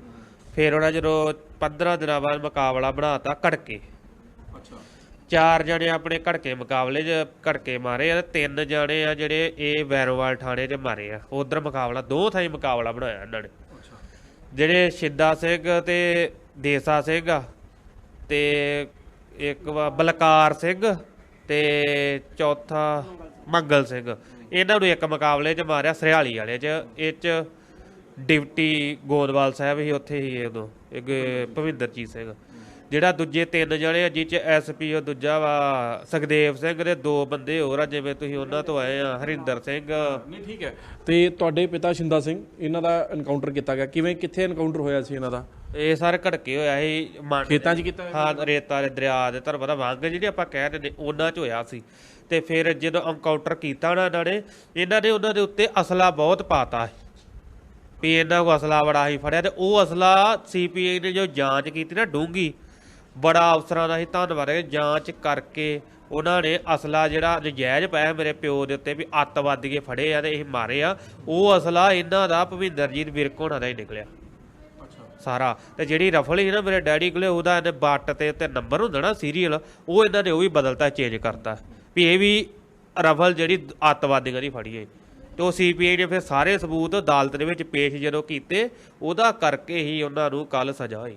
ਫਿਰ ਉਹਨਾਂ ਜਦੋਂ 15 ਦਿਨਾਂ ਬਾਅਦ ਮੁਕਾਬਲਾ ਬਣਾਤਾ ਘੜਕੇ। ਅੱਛਾ। ਚਾਰ ਜਣੇ ਆਪਣੇ ਘੜਕੇ ਮੁਕਾਬਲੇ 'ਚ ਘੜਕੇ ਮਾਰੇ ਆ ਤੇ ਤਿੰਨ ਜਣੇ ਆ ਜਿਹੜੇ ਇਹ ਵੈਰੋਵਾਲ ਥਾਣੇ 'ਚ ਮਾਰੇ ਆ। ਉਧਰ ਮੁਕਾਬਲਾ ਦੋ ਥਾਈ ਮੁਕਾਬਲਾ ਬਣਾਇਆ ਇਹਨਾਂ ਨੇ। ਜਿਹੜੇ ਸ਼ਿੰਦਾ ਸਿੰਘ ਤੇ ਦੇਸਾ ਸਿੰਘ ਆ ਤੇ ਇੱਕ ਵਾ ਬਲਕਾਰ ਸਿੰਘ ਤੇ ਚੌਥਾ ਮੰਗਲ ਸਿੰਘ। ਇਹਨਾਂ ਨੂੰ ਇੱਕ ਮੁਕਾਬਲੇ 'ਚ ਮਾਰਿਆ ਸਰਿਆਲੀ ਵਾਲੇ 'ਚ। ਇਹ 'ਚ ਡਿਪਟੀ ਗੋਦਵਾਲ ਸਾਹਿਬ ਹੀ ਉੱਥੇ ਹੀ ਉਦੋਂ। ਇੱਕ ਭਵਿੰਦਰਜੀਤ ਸਿੰਘ। ਜਿਹੜਾ ਦੂਜੇ ਤਿੰਨ ਜਣੇ ਆ ਜਿਹ 'ਚ ਐਸਪੀ ਉਹ ਦੂਜਾ ਵਾ ਸੁਖਦੇਵ ਸਿੰਘ ਦੇ ਦੋ ਬੰਦੇ ਹੋਰ ਆ ਜਿਵੇਂ ਤੁਸੀਂ ਉਹਨਾਂ ਤੋਂ ਆਏ ਆ ਹਰਿੰਦਰ ਸਿੰਘ। ਨਹੀਂ ਠੀਕ ਹੈ। ਤੇ ਤੁਹਾਡੇ ਪਿਤਾ ਸ਼ਿੰਦਾ ਸਿੰਘ ਇਹਨਾਂ ਦਾ ਐਨਕਾਊਂਟਰ ਕੀਤਾ ਗਿਆ। ਕਿਵੇਂ ਕਿੱਥੇ ਐਨਕਾਊਂਟਰ ਹੋਇਆ ਸੀ ਇਹਨਾਂ ਦਾ? ਇਹ ਸਾਰੇ ਘੜਕੇ ਹੋਇਆ ਸੀ ਖੇਤਾਂ 'ਚ ਕੀਤਾ ਹਾਂ ਰੇਤਾ ਦੇ ਦਰਿਆ ਦੇ ਤੁਹਾਨੂੰ ਪਤਾ ਵਾਂਗ ਜਿਹੜੀ ਆਪਾਂ ਕਹਿ ਦਿੰਦੇ ਉਹਨਾਂ 'ਚ ਹੋਇਆ ਸੀ। ਤੇ ਫਿਰ ਜਦੋਂ ਐਨਕਾਊਂਟਰ ਕੀਤਾ ਨਾ ਇਹਨਾਂ ਨੇ ਇਹਨਾਂ ਨੇ ਉਹਨਾਂ ਦੇ ਉੱਤੇ ਅਸਲਾ ਬਹੁਤ ਪਾਤਾ ਵੀ ਇਹਨਾਂ ਕੋ ਅਸਲਾ ਬੜਾ ਹੀ ਫੜਿਆ ਤੇ ਉਹ ਅਸਲਾ ਸੀਪੀਆਈ ਨੇ ਜੋ ਜਾਂਚ ਕੀਤੀ ਨਾ ਡੂੰਗੀ ਬੜਾ ਅਫਸਰਾਂ ਦਾ ਹੀ ਧੰਨਵਾਦ ਹੈ। ਜਾਂਚ ਕਰਕੇ ਉਹਨਾਂ ਨੇ ਅਸਲਾ ਜਿਹੜਾ ਨਜਾਇਜ਼ ਪਾਇਆ ਮੇਰੇ ਪਿਓ ਦੇ ਉੱਤੇ ਵੀ ਅੱਤਵਾਦੀਏ ਫੜੇ ਆ ਤੇ ਇਹ ਮਾਰੇ ਆ। ਉਹ ਅਸਲਾ ਇਹਨਾਂ ਦਾ ਭਵਿੰਦਰਜੀਤ ਵਿਰਕ ਹੋਣਾ ਦਾ ਹੀ ਨਿਕਲਿਆ। ਸਾਰਾ। ਤੇ ਜਿਹੜੀ ਰਫਲ ਸੀ ਨਾ ਮੇਰੇ ਡੈਡੀ ਕੋਲੇ ਉਹਦਾ ਇਹਨੇ ਬੱਟ ਤੇ ਉੱਤੇ ਨੰਬਰ ਹੁੰਦਾ ਨਾ ਸੀਰੀਅਲ ਉਹ ਇਹਨਾਂ ਨੇ ਉਹ ਵੀ ਬਦਲਤਾ ਚੇਂਜ ਕਰਤਾ। ਵੀ ਇਹ ਵੀ ਰਫਲ ਜਿਹੜੀ ਅੱਤਵਾਦੀਆਂ ਦੀ ਫੜੀ ਹੈ। ਤੇ ਉਹ ਸੀਪੀਆਈ ਨੇ ਫਿਰ ਸਾਰੇ ਸਬੂਤ ਅਦਾਲਤ ਦੇ ਵਿੱਚ ਪੇਸ਼ ਜਦੋਂ ਕੀਤੇ ਉਹਦਾ ਕਰਕੇ ਹੀ ਉਹਨਾਂ ਨੂੰ ਕੱਲ ਸਜ਼ਾ ਹੋਈ।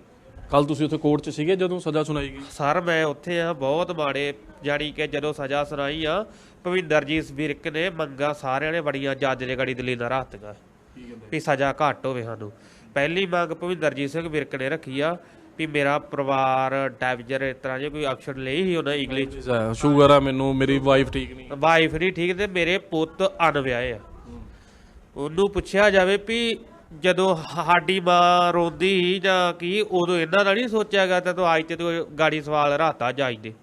ਕੱਲ ਤੁਸੀਂ ਉੱਥੇ ਕੋਰਟ 'ਚ ਸੀਗੇ ਜਦੋਂ ਸਜ਼ਾ ਸੁਣਾਈ ਗਈ? ਸਰ ਮੈਂ ਉੱਥੇ ਆ ਬਹੁਤ ਮਾੜੇ ਜਾਣੀ ਕਿ ਜਦੋਂ ਸਜ਼ਾ ਸੁਣਾਈ ਆ ਭਵਿੰਦਰਜੀਤ ਵਿਰਕ ਨੇ ਮੰਗਾ ਸਾਰਿਆਂ ਨੇ ਬੜੀਆਂ ਜੱਜ ਦੇ ਗੜੀ ਦਲੀਲਾਂ ਰੱਖਤੀਆਂ। ਵੀ ਸਜ਼ਾ ਘੱਟ ਹੋਵੇ ਸਾਨੂੰ। ਪਹਿਲੀ ਮੰਗ ਭਵਿੰਦਰਜੀਤ ਸਿੰਘ ਵਿਰਕ ਨੇ ਰੱਖੀ ਆ ਵੀ ਮੇਰਾ ਪਰਿਵਾਰ ਡੈਵਜਰ ਇਸ ਤਰ੍ਹਾਂ ਜੇ ਕੋਈ ਅਕਸ਼ਨ ਲਈ ਸੀ ਉਹਨਾਂ ਇੰਗਲਿਸ਼ ਸ਼ੂਗਰ ਆ ਮੈਨੂੰ ਮੇਰੀ ਵਾਈਫ ਠੀਕ ਨਹੀਂ ਵਾਈਫ ਨਹੀਂ ਠੀਕ ਤੇ ਮੇਰੇ ਪੁੱਤ ਅਣਵਿਆਹੇ ਆ। ਉਹਨੂੰ ਪੁੱਛਿਆ ਜਾਵੇ ਵੀ ਜਦੋਂ ਸਾਡੀ ਮਾਂ ਰੋਂਦੀ ਸੀ ਜਾਂ ਕੀ, ਉਦੋਂ ਇਹਨਾਂ ਦਾ ਨਹੀਂ ਸੋਚਿਆ ਗਿਆ ਤਾਂ ਤੂੰ ਅੱਜ ਤੇ ਤੂੰ ਗਾੜੀ ਸਵਾਲ ਰਾਤਾ ਜਾਈ ਦੇ।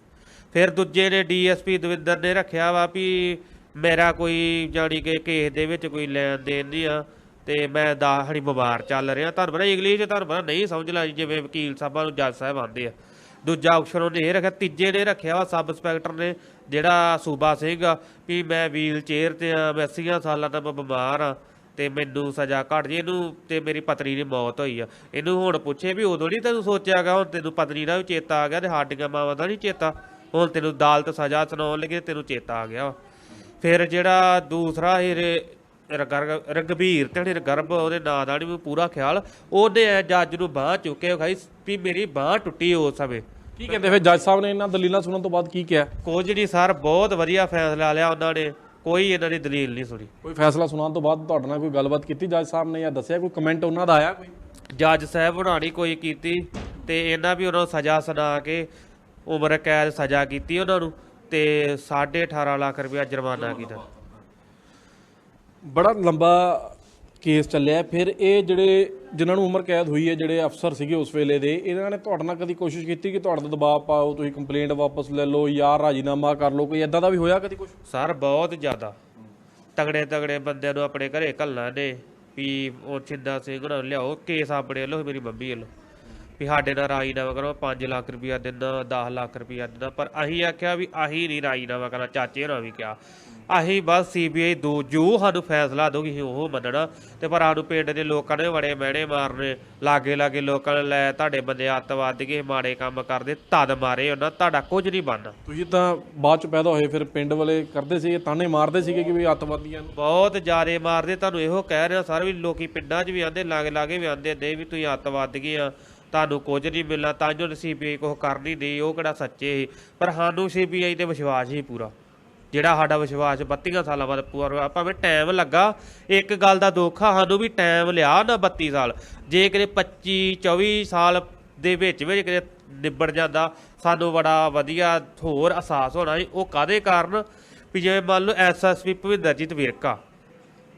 ਫਿਰ ਦੂਜੇ ਨੇ ਡੀਐਸਪੀ ਦਵਿੰਦਰ ਨੇ ਰੱਖਿਆ ਵਾ ਵੀ ਮੇਰਾ ਕੋਈ ਜਾਣੀ ਕਿ ਕੇਸ ਦੇ ਵਿੱਚ ਕੋਈ ਲੈਣ ਦੇਣ ਨਹੀਂ ਆ ਤੇ ਮੈਂ ਦਾ ਹਣੀ ਬਿਮਾਰ ਚੱਲ ਰਿਹਾ। ਤੁਹਾਨੂੰ ਪਤਾ ਇੰਗਲਿਸ਼ ਚ ਤੁਹਾਨੂੰ ਪਤਾ ਨਹੀਂ ਸਮਝ ਲੱਗ ਜਿਵੇਂ ਵਕੀਲ ਸਾਹਿਬਾਂ ਨੂੰ ਜੱਜ ਸਾਹਿਬ ਆਉਂਦੇ ਆ। ਦੂਜਾ ਆਪਸ਼ਨ ਉਹਨੇ ਇਹ ਰੱਖਿਆ, ਤੀਜੇ ਨੇ ਰੱਖਿਆ ਵਾ ਸਬ ਇੰਸਪੈਕਟਰ ਨੇ, ਜਿਹੜਾ ਸੂਬਾ ਸਿੰਘ ਆ, ਵੀ ਮੈਂ ਵੀਲ ਚੇਅਰ ਤੇ ਆ, ਮੈਂ 80 ਸਾਲਾਂ ਦਾ ਮੈਂ ਬਿਮਾਰ ਆ। ਤੇ ਮੈਨੂੰ ਸਜ਼ਾ ਘੱਟ ਜੇ ਇਹਨੂੰ ਤੇ ਮੇਰੀ ਪਤਨੀ ਦੀ ਮੌਤ ਹੋਈ ਆ। ਇਹਨੂੰ ਹੁਣ ਪੁੱਛੇ ਵੀ ਉਦੋਂ ਨਹੀਂ ਤੈਨੂੰ ਸੋਚਿਆਗਾ ਹੁਣ ਤੈਨੂੰ ਪਤਨੀ ਦਾ ਵੀ ਚੇਤਾ ਆ ਗਿਆ ਤੇ ਸਾਡੀਆਂ ਮਾਵਾਂ ਦਾ ਨਹੀਂ ਚੇਤਾ। ਹੁਣ ਤੈਨੂੰ ਅਦਾਲਤ ਸਜ਼ਾ ਸੁਣਾਉਣ ਲੱਗੇ ਤੈਨੂੰ ਚੇਤਾ ਆ ਗਿਆ। ਫਿਰ ਜਿਹੜਾ ਦੂਸਰਾ ਇਹ ਰੇ- ਰਗਰ- ਰਗਵੀਰ ਤੇ ਗਰਭ ਉਹਦੇ ਨਾਂ ਦਾ ਨਹੀਂ ਪੂਰਾ ਖਿਆਲ। ਉਹਨੇ ਜੱਜ ਨੂੰ ਬਾਹ ਚੁੱਕੇ ਖਾਈ ਵੀ ਮੇਰੀ ਬਾਹ ਟੁੱਟੀ ਉਸ ਸਮੇਂ ਕੀ ਕਹਿੰਦੇ ਫਿਰ ਜੱਜ ਸਾਹਿਬ ਨੇ ਇਹਨਾਂ ਦਲੀਲਾਂ ਸੁਣਨ ਤੋਂ ਬਾਅਦ ਕੀ ਕਿਹਾ? ਕੁਝ ਨਹੀਂ ਸਰ ਬਹੁਤ ਵਧੀਆ ਫੈਸਲਾ ਲਿਆ ਉਹਨਾਂ ਨੇ। ਕੋਈ ਇਹਨਾਂ ਦੀ ਦਲੀਲ ਨਹੀਂ ਸੁਣੀ। ਕੋਈ ਫੈਸਲਾ ਸੁਣਾਉਣ ਤੋਂ ਬਾਅਦ ਤੁਹਾਡੇ ਨਾਲ ਕੋਈ ਗੱਲਬਾਤ ਕੀਤੀ ਜੱਜ ਸਾਹਿਬ ਨੇ ਜਾਂ ਦੱਸਿਆ ਕੋਈ ਕਮੈਂਟ ਉਹਨਾਂ ਦਾ ਆਇਆ ਕੋਈ? ਜੱਜ ਸਾਹਿਬ ਬਣਾਣੀ ਕੋਈ ਕੀਤੀ ਤੇ ਇਹਨਾਂ ਵੀ ਉਹਨਾਂ ਨੂੰ ਸਜ਼ਾ ਸੁਣਾ ਕੇ ਉਮਰ ਕੈਦ ਸਜ਼ਾ ਕੀਤੀ ਉਹਨਾਂ ਨੂੰ ਤੇ 18.5 ਲੱਖ ਰੁਪਇਆ ਜੁਰਮਾਨਾ ਕੀਤਾ। ਬੜਾ ਲੰਬਾ ਕੇਸ ਚੱਲਿਆ ਫਿਰ ਇਹ ਜਿਹੜੇ ਜਿਨ੍ਹਾਂ ਨੂੰ ਉਮਰ ਕੈਦ ਹੋਈ ਹੈ, ਜਿਹੜੇ ਅਫਸਰ ਸੀਗੇ ਉਸ ਵੇਲੇ ਦੇ, ਇਹਨਾਂ ਨੇ ਤੁਹਾਡੇ ਨਾਲ ਕਦੀ ਕੋਸ਼ਿਸ਼ ਕੀਤੀ ਕਿ ਤੁਹਾਡੇ ਤੇ ਦਬਾਅ ਪਾਓ, ਤੁਸੀਂ ਕੰਪਲੇਂਟ ਵਾਪਸ ਲੈ ਲਓ ਜਾਂ ਰਾਜੀਨਾਮਾ ਕਰ ਲਓ, ਕੋਈ ਐਦਾਂ ਦਾ ਵੀ ਹੋਇਆ ਕਦੀ ਕੁਝ ਸਰ, ਬਹੁਤ ਜ਼ਿਆਦਾ। ਤਗੜੇ ਤਗੜੇ ਬੰਦਿਆਂ ਨੂੰ ਆਪਣੇ ਘਰੇ ਘੱਲਣਾ ਨੇ ਵੀ ਉਹ ਛਿੰਦਾ ਸਿੰਘ ਨੂੰ ਲਿਆਓ, ਕੇਸ ਆਪਣੇ ਵੱਲੋਂ, ਮੇਰੀ ਬੱਬੀ ਵੱਲੋਂ। ਵੀ ਸਾਡੇ ਨਾਲ ਰਾਜੀਨਾਮਾ ਕਰੋ 5 ਲੱਖ ਰੁਪਇਆ ਦਿੰਦਾ 10 ਲੱਖ ਰੁਪਇਆ ਦਿੰਦਾ ਪਰ ਅਸੀਂ ਆਖਿਆ ਵੀ ਅਸੀਂ ਨਹੀਂ ਰਾਜੀਨਾਮਾ ਕਰਨਾ ਚਾਚੇ ਹੋਰਾਂ ਵੀ ਕਿਹਾ। ਅਸੀਂ ਬਸ ਸੀਬੀਆਈ ਦੋ ਜੋ ਸਾਨੂੰ ਫੈਸਲਾ ਦੋਗੀ ਅਸੀਂ ਉਹ ਮੰਨਣਾ ਤੇ ਪਰ ਸਾਨੂੰ ਪਿੰਡ ਦੇ ਲੋਕਾਂ ਨੇ ਬੜੇ ਮਹਿਣੇ ਮਾਰਨੇ। ਲਾਗੇ ਲਾਗੇ ਲੋਕਾਂ ਨੇ ਲੈ ਤੁਹਾਡੇ ਬੰਦੇ ਅੱਤਵਾਦੀ ਮਾੜੇ ਕੰਮ ਕਰਦੇ ਤਦ ਮਾਰੇ ਉਹਨਾਂ ਤੁਹਾਡਾ ਕੁਝ ਨਹੀਂ ਬਣਨਾ ਤੁਸੀਂ ਤਾਂ ਬਾਅਦ ਚ ਪੈਦਾ ਹੋਏ ਫਿਰ ਪਿੰਡ ਵਾਲੇ ਕਰਦੇ ਸੀਗੇ ਤਾਨੇ ਮਾਰਦੇ ਸੀਗੇ ਕਿ ਵੀ ਅੱਤਵਾਦੀਆਂ ਨੂੰ। ਬਹੁਤ ਜ਼ਿਆਦੇ ਮਾਰਦੇ ਤੁਹਾਨੂੰ ਇਹੋ ਕਹਿ ਰਿਹਾ ਸਰ ਵੀ ਲੋਕੀ ਪਿੰਡਾਂ 'ਚ ਵੀ ਆਂਦੇ ਲਾਗੇ ਲਾਗੇ ਵੀ ਆਂਦੇ ਦੇ ਵੀ ਤੁਸੀਂ ਅੱਤਵਾਦ ਗਏ ਆ। ਤੁਹਾਨੂੰ ਕੁਝ ਨਹੀਂ ਮਿਲਣਾ, ਤਾਂ ਜੋ ਸੀਬੀਆਈ ਕੁਛ ਕਰ ਨਹੀਂ ਦੇ ਉਹ ਕਿਹੜਾ ਸੱਚੇ ਸੀ। ਪਰ ਸਾਨੂੰ ਸੀਬੀਆਈ ਤੇ ਵਿਸ਼ਵਾਸ ਹੀ ਪੂਰਾ। ਜਿਹੜਾ ਸਾਡਾ ਵਿਸ਼ਵਾਸ 32 ਸਾਲਾਂ ਬਾਅਦ ਪੂਰਾ ਹੋਇਆ, ਭਾਵੇਂ ਟਾਈਮ ਲੱਗਾ, ਇੱਕ ਗੱਲ ਦਾ ਦੁੱਖ ਆ, ਸਾਨੂੰ ਵੀ ਟਾਈਮ ਲਿਆ ਨਾ 32 ਸਾਲ। ਜੇ ਕਿਤੇ 25 24 ਸਾਲ ਦੇ ਵਿੱਚ ਵਿੱਚ ਕਿਤੇ ਨਿਬੜ ਜਾਂਦਾ, ਸਾਨੂੰ ਬੜਾ ਵਧੀਆ ਹੋਰ ਅਹਿਸਾਸ ਹੋਣਾ ਸੀ, ਉਹ ਕਾਦੇ ਕਾਰਨ? ਵੀ ਜਿਵੇਂ ਮੰਨ ਲਓ ਐਸਐਸਪੀ ਭਵਿੰਦਰਜੀਤ ਵਿਰਕਾ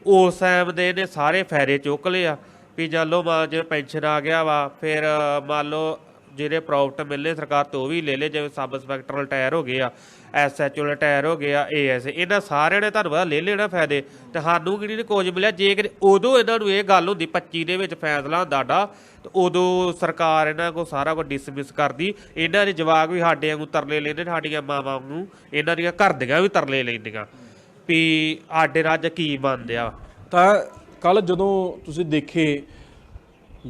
ਉਸ ਟਾਈਮ ਦੇ ਨੇ ਸਾਰੇ ਫੈਰੇ ਚੁੱਕ ਲਿਆ ਵੀ ਚਲੋ ਮੰਨ ਪੈਨਸ਼ਨ ਆ ਗਿਆ ਵਾ ਫਿਰ ਮੰਨ ਲਓ ਜਿਹੜੇ ਪ੍ਰੋਫਿਟ ਮਿਲਨੇ ਸਰਕਾਰ ਤੋਂ ਉਹ ਵੀ ਲੈ ਲੇ ਜਿਵੇਂ ਸਬ ਇੰਸਪੈਕਟਰ ਰਿਟਾਇਰ ਹੋ ਗਏ ਆ ਐਸਐਚਓ ਰਿਟਾਇਰ ਹੋ ਗਏ ਆ ਏਐਸ ਇਹਨਾਂ ਸਾਰਿਆਂ ਨੇ ਤੁਹਾਨੂੰ ਪਤਾ ਲੈ ਲੈਣਾ ਫਾਇਦੇ ਤੇ ਸਾਨੂੰ ਕਿਹੜੀ ਨੇ ਕੁਝ ਮਿਲਿਆ ਜੇ ਕਿ ਉਦੋਂ ਇਹਨਾਂ ਨੂੰ ਇਹ ਗੱਲ ਹੁੰਦੀ 25 ਦੇ ਵਿੱਚ ਫੈਸਲਾ ਹੁੰਦਾ ਡਾ ਤੇ ਉਦੋਂ ਸਰਕਾਰ ਇਹਨਾਂ ਕੋ ਸਾਰਾ ਕੁਝ ਡਿਸਮਿਸ ਕਰਦੀ ਇਹਨਾਂ ਦੇ ਜਵਾਕ ਵੀ ਸਾਡੇ ਵਾਂਗੂ ਤਰਲੇ ਲੈਂਦੇ ਨੇ, ਸਾਡੀਆਂ ਮਾਵਾਂ ਨੂੰ ਇਹਨਾਂ ਦੀਆਂ ਘਰ ਦੀਆਂ ਵੀ ਤਰਲੇ ਲੈਂਦੀਆਂ ਵੀ ਸਾਡੇ ਰਾਜ ਕੀ ਬਣਦੇ ਆ ਤਾਂ ਕੱਲ ਜਦੋਂ ਤੁਸੀਂ ਦੇਖੇ